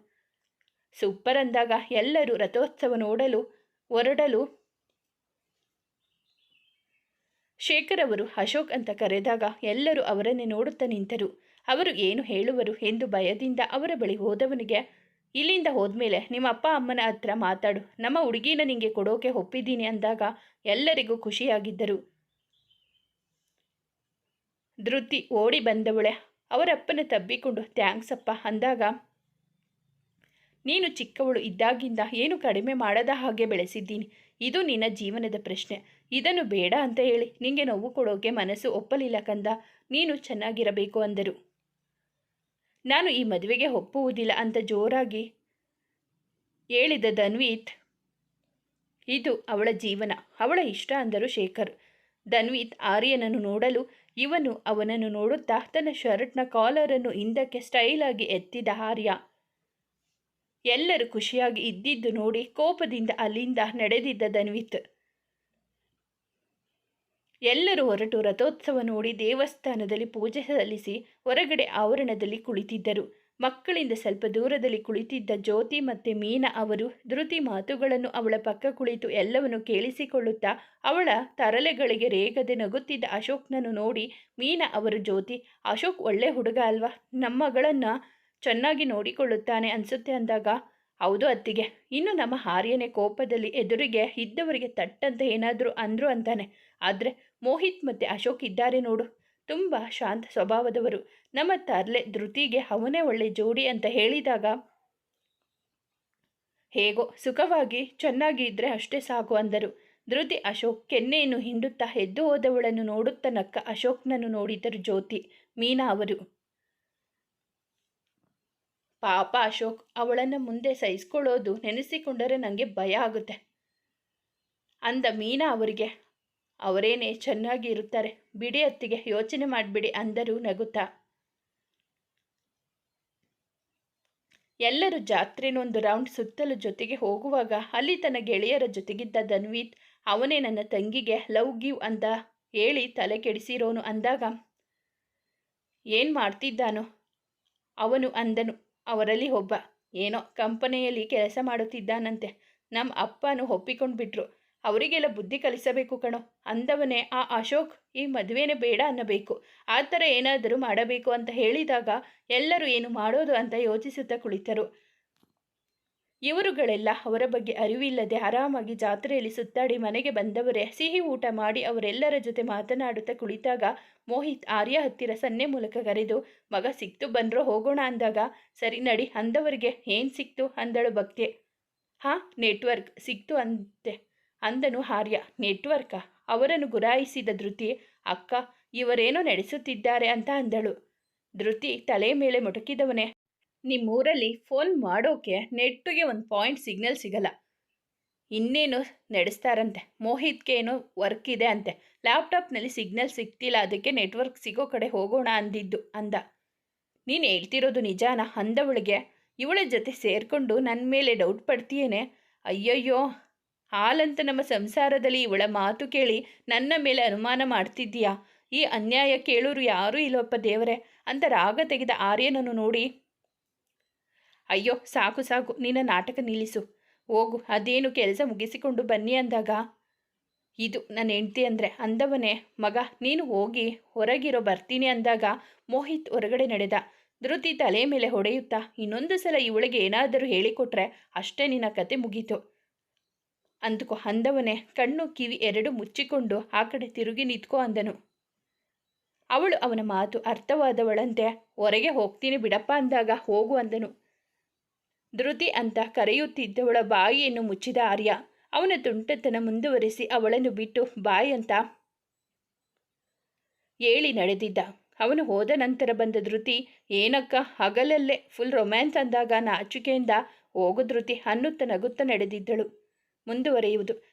ಸೂಪರ್ ಅಂದಾಗ ಎಲ್ಲರೂ ರಥೋತ್ಸವ ನೋಡಲು ಹೊರಡಲು ಶೇಖರ್ ಅವರು ಅಶೋಕ್ ಅಂತ ಕರೆದಾಗ ಎಲ್ಲರೂ ಅವರನ್ನೇ ನೋಡುತ್ತಾ ನಿಂತರು. ಅವರು ಏನು ಹೇಳುವರು ಎಂದು ಭಯದಿಂದ ಅವರ ಬಳಿ ಹೋದವನಿಗೆ, ಇಲ್ಲಿಂದ ಹೋದ್ಮೇಲೆ ನಿಮ್ಮ ಅಪ್ಪ ಅಮ್ಮನ ಹತ್ರ ಮಾತಾಡು. ನಮ್ಮ ಹುಡುಗಿನ ನಿಂಗೆ ಕೊಡೋಕೆ ಒಪ್ಪಿದ್ದೀನಿ ಅಂದಾಗ ಎಲ್ಲರಿಗೂ ಖುಷಿಯಾಗಿದ್ದರು. ಧೃತಿ ಓಡಿ ಬಂದವಳೆ. ಅವರಪ್ಪನ ತಬ್ಬಿಕೊಂಡು, ಥ್ಯಾಂಕ್ಸ್ ಅಪ್ಪ ಅಂದಾಗ ನೀನು ಚಿಕ್ಕವಳು ಇದ್ದಾಗಿಂದ ಏನು ಕಡಿಮೆ ಮಾಡದ ಹಾಗೆ ಬೆಳೆಸಿದ್ದೀನಿ. ಇದು ನಿನ್ನ ಜೀವನದ ಪ್ರಶ್ನೆ. ಇದನ್ನು ಬೇಡ ಅಂತ ಹೇಳಿ ನಿಂಗೆ ನೋವು ಕೊಡೋಕೆ ಮನಸ್ಸು ಒಪ್ಪಲಿಲ್ಲ ಕಂದ. ನೀನು ಚೆನ್ನಾಗಿರಬೇಕು ಅಂದರು. ನಾನು ಈ ಮದುವೆಗೆ ಒಪ್ಪುವುದಿಲ್ಲ ಅಂತ ಜೋರಾಗಿ ಹೇಳಿದ ಧನ್ವೀತ್, ಇದು ಅವಳ ಜೀವನ. ಅವಳ ಇಷ್ಟ ಅಂದರು ಶೇಖರ್. ಧನ್ವೀತ್ ಆರ್ಯನನ್ನು ನೋಡಲು ಇವನು ಅವನನ್ನು ನೋಡುತ್ತಾ ತನ್ನ ಶರ್ಟ್ನ ಕಾಲರನ್ನು ಹಿಂದಕ್ಕೆ ಸ್ಟೈಲಾಗಿ ಎತ್ತಿದ ಆರ್ಯ. ಎಲ್ಲರೂ ಖುಷಿಯಾಗಿ ಇದ್ದಿದ್ದು ನೋಡಿ ಕೋಪದಿಂದ ಅಲ್ಲಿಂದ ನಡೆದಿದ್ದ ದನ್ವಿತ್ ಎಲ್ಲರೂ ಹೊರಟು ರಥೋತ್ಸವ ನೋಡಿ ದೇವಸ್ಥಾನದಲ್ಲಿ ಪೂಜೆ ಸಲ್ಲಿಸಿ ಹೊರಗಡೆ ಆವರಣದಲ್ಲಿ ಕುಳಿತಿದ್ದರು. ಮಕ್ಕಳಿಂದ ಸ್ವಲ್ಪ ದೂರದಲ್ಲಿ ಕುಳಿತಿದ್ದ ಜ್ಯೋತಿ ಮತ್ತು ಮೀನಾ ಅವರು ಧೃತಿ ಮಾತುಗಳನ್ನು ಅವಳ ಪಕ್ಕ ಕುಳಿತು ಎಲ್ಲವನ್ನು ಕೇಳಿಸಿಕೊಳ್ಳುತ್ತಾ ಅವಳ ತರಲೆಗಳಿಗೆ ರೇಗದೆ ನಗುತ್ತಿದ್ದ ಅಶೋಕ್ನನ್ನು ನೋಡಿ ಮೀನಾ ಅವರು, ಜ್ಯೋತಿ, ಅಶೋಕ್ ಒಳ್ಳೆ ಹುಡುಗ ಅಲ್ವಾ? ನಮ್ಮ ಮಗಳನ್ನು ಚೆನ್ನಾಗಿ ನೋಡಿಕೊಳ್ಳುತ್ತಾನೆ ಅನಿಸುತ್ತೆ ಅಂದಾಗ, ಹೌದು ಅತ್ತಿಗೆ, ಇನ್ನು ನಮ್ಮ ಹಾರ್ಯನೇ ಕೋಪದಲ್ಲಿ ಎದುರಿಗೆ ಇದ್ದವರಿಗೆ ತಟ್ಟಂತ ಏನಾದರೂ ಅಂದರು ಅಂತಾನೆ. ಆದರೆ ಮೋಹಿತ್ ಮತ್ತು ಅಶೋಕ್ ಇದ್ದಾರೆ ನೋಡು. ತುಂಬ ಶಾಂತ ಸ್ವಭಾವದವರು. ನಮ್ಮ ತರ್ಲೆ ಧೃತಿಗೆ ಅವನೇ ಒಳ್ಳೆ ಜೋಡಿ ಅಂತ ಹೇಳಿದಾಗ, ಹೇಗೋ ಸುಖವಾಗಿ ಚೆನ್ನಾಗಿ ಇದ್ದರೆ ಅಷ್ಟೇ ಸಾಕು ಅಂದರು. ಧೃತಿ ಅಶೋಕ್ ಕೆನ್ನೆಯನ್ನು ಹಿಂಡುತ್ತಾ ಎದ್ದು ಹೋದವಳನ್ನು ನೋಡುತ್ತ ನಕ್ಕ ಅಶೋಕ್ನನ್ನು ನೋಡಿದರು ಜ್ಯೋತಿ, ಮೀನಾ ಅವರು. ಪಾಪ ಅಶೋಕ್, ಅವಳನ್ನು ಮುಂದೆ ಸಹಿಸ್ಕೊಳ್ಳೋದು ನೆನೆಸಿಕೊಂಡರೆ ನನಗೆ ಭಯ ಆಗುತ್ತೆ. ಅಂದ ಮೀನಾ ಅವರಿಗೆ, ಅವರೇನೇ ಚೆನ್ನಾಗಿ ಇರುತ್ತಾರೆ, ಬಿಡಿ ಅತ್ತಿಗೆ, ಯೋಚನೆ ಮಾಡಿಬಿಡಿ ಅಂದರು ನಗುತ್ತಾ. ಎಲ್ಲರೂ ಜಾತ್ರೆನೊಂದು ರೌಂಡ್ ಸುತ್ತಲು ಜೊತೆಗೆ ಹೋಗುವಾಗ ಅಲ್ಲಿ ತನ್ನ ಗೆಳೆಯರ ಜೊತೆಗಿದ್ದ ಧನ್ವೀತ್ ಅವನೇ ನನ್ನ ತಂಗಿಗೆ, ಲವ್ ಗಿವ್ ಅಂತ ಹೇಳಿ ತಲೆ ಕೆಡಿಸಿರೋನು ಅಂದಾಗ, ಏನು ಮಾಡ್ತಿದ್ದಾನೋ? ಅವನು ಅಂದನು ಅವರಲ್ಲಿ ಒಬ್ಬ. ಏನೋ ಕಂಪನಿಯಲ್ಲಿ ಕೆಲಸ ಮಾಡುತ್ತಿದ್ದಾನಂತೆ. ನಮ್ಮ ಅಪ್ಪನು ಒಪ್ಪಿಕೊಂಡು ಬಿಟ್ರು ಅವರಿಗೆಲ್ಲ ಬುದ್ಧಿ ಕಲಿಸಬೇಕು ಕಣೋ. ಅಂದವನೇ, ಆ ಅಶೋಕ್, ಈ ಮದುವೆನೇ ಬೇಡ ಅನ್ನಬೇಕು. ಆ ಥರ ಏನಾದರೂ ಮಾಡಬೇಕು ಅಂತ ಹೇಳಿದಾಗ ಎಲ್ಲರೂ ಏನು ಮಾಡೋದು ಅಂತ ಯೋಚಿಸುತ್ತಾ ಕುಳಿತರು. ಇವರುಗಳೆಲ್ಲ ಅವರ ಬಗ್ಗೆ ಅರಿವಿಲ್ಲದೆ ಆರಾಮಾಗಿ ಜಾತ್ರೆಯಲ್ಲಿ ಸುತ್ತಾಡಿ ಮನೆಗೆ ಬಂದವರೇ. ಸಿಹಿ ಊಟ ಮಾಡಿ ಅವರೆಲ್ಲರ ಜೊತೆ ಮಾತನಾಡುತ್ತಾ ಕುಳಿತಾಗ ಮೋಹಿತ್ ಆರ್ಯ ಹತ್ತಿರ ಸನ್ನೆ ಮೂಲಕ ಕರೆದು, ಮಗ ಸಿಕ್ತು ಬಂದ್ರೋ ಹೋಗೋಣ ಅಂದಾಗ. ಸರಿ ನಡಿ, ಅಂದವರಿಗೆ ಏನು ಸಿಕ್ತು? ಅಂದಳು ಭಕ್ತಿ ಹಾಂ, ನೆಟ್ವರ್ಕ್ ಸಿಕ್ತು ಅಂತೆ. ಅಂದನು ಆರ್ಯ. ನೆಟ್ವರ್ಕ? ಅವರನ್ನು ಗುರಾಯಿಸಿದ ಧೃತಿ, ಅಕ್ಕ ಇವರೇನೋ ನಡೆಸುತ್ತಿದ್ದಾರೆ ಅಂತ ಅಂದಳು. ಧೃತಿ ತಲೆ ಮೇಲೆ ಮುಟುಕಿದವನೇ. ನಿಮ್ಮೂರಲ್ಲಿ ಫೋನ್ ಮಾಡೋಕೆ ನೆಟ್ಟಿಗೆ ಒಂದು ಪಾಯಿಂಟ್ ಸಿಗ್ನಲ್ ಸಿಗಲ್ಲ. ಇನ್ನೇನು ನಡೆಸ್ತಾರಂತೆ? ಮೋಹಿತ್ಗೆ ಏನು ವರ್ಕ್ ಇದೆ ಅಂತೆ. ಲ್ಯಾಪ್ಟಾಪ್ನಲ್ಲಿ ಸಿಗ್ನಲ್ ಸಿಗ್ತಿಲ್ಲ, ಅದಕ್ಕೆ ನೆಟ್ವರ್ಕ್ ಸಿಗೋ ಕಡೆ ಹೋಗೋಣ ಅಂದಿದ್ದು ಅಂದ. ನೀನು ಹೇಳ್ತಿರೋದು ನಿಜಾನ? ಅಂದವಳಿಗೆ ಇವಳ ಜೊತೆ ಸೇರಿಕೊಂಡು ನನ್ನ ಮೇಲೆ ಡೌಟ್ ಪಡ್ತೀಯೇನೆ? ಅಯ್ಯಯ್ಯೋ! ಹಾಲಂತ ನಮ್ಮ ಸಂಸಾರದಲ್ಲಿ ಇವಳ ಮಾತು ಕೇಳಿ ನನ್ನ ಮೇಲೆ ಅನುಮಾನ ಮಾಡ್ತಿದ್ದೀಯಾ? ಈ ಅನ್ಯಾಯ ಕೇಳೋರು ಯಾರೂ ಇಲ್ಲವಪ್ಪ ದೇವರೇ. ಅಂತ ರಾಗ ತೆಗೆದ ಆರ್ಯನನ್ನು ನೋಡಿ ಅಯ್ಯೋ, ಸಾಕು ಸಾಕು, ನಿನ್ನ ನಾಟಕ ನಿಲ್ಲಿಸು. ಹೋಗು, ಅದೇನು ಕೆಲಸ ಮುಗಿಸಿಕೊಂಡು ಬನ್ನಿ ಅಂದಾಗ. ಇದು ನನ್ನ ಹೆಂಡ್ತಿ ಅಂದರೆ, ಅಂದವನೇ, ಮಗ, ನೀನು ಹೋಗಿ ಹೊರಗಿರೋ ಬರ್ತೀನಿ ಅಂದಾಗ ಮೋಹಿತ್ ಹೊರಗಡೆ ನಡೆದ. ಧೃತಿ ತಲೆ ಮೇಲೆ ಹೊಡೆಯುತ್ತಾ, ಇನ್ನೊಂದು ಸಲ ಇವಳಿಗೆ ಏನಾದರೂ ಹೇಳಿಕೊಟ್ರೆ ಅಷ್ಟೇ ನಿನ್ನ ಕತೆ ಮುಗೀತು. ಅಂದುಕೋ, ಅಂದವನೇ, ಕಣ್ಣು ಕಿವಿ ಎರಡು ಮುಚ್ಚಿಕೊಂಡು ಆ ಕಡೆ ತಿರುಗಿ ನಿಂತ್ಕೋ ಅಂದನು. ಅವಳು ಅವನ ಮಾತು ಅರ್ಥವಾದವಳಂತೆ, ಹೊರಗೆ ಹೋಗ್ತೀನಿ ಬಿಡಪ್ಪ ಅಂದಾಗ ಹೋಗು ಅಂದನು. ಧೃತಿ ಅಂತ ಕರೆಯುತ್ತಿದ್ದವಳ ಬಾಯಿಯನ್ನು ಮುಚ್ಚಿದ ಆರ್ಯ. ಅವನ ತುಂಟತನ ಮುಂದುವರೆಸಿ ಅವಳನ್ನು ಬಿಟ್ಟು, ಬಾಯ್ ಅಂತ ಹೇಳಿ ನಡೆದಿದ್ದ. ಅವನು ಹೋದ ನಂತರ ಬಂದ ಧೃತಿ, ಏನಕ್ಕ, ಹಗಲಲ್ಲೇ ಫುಲ್ ರೊಮ್ಯಾನ್ಸ್ ಅಂದಾಗ ನಾಚಿಕೆಯಿಂದ ಹೋಗು ಧೃತಿ, ಅನ್ನುತ್ತ ನಗುತ್ತ ನಡೆದಿದ್ದಳು. ಮುಂದುವರಿಯುವುದು.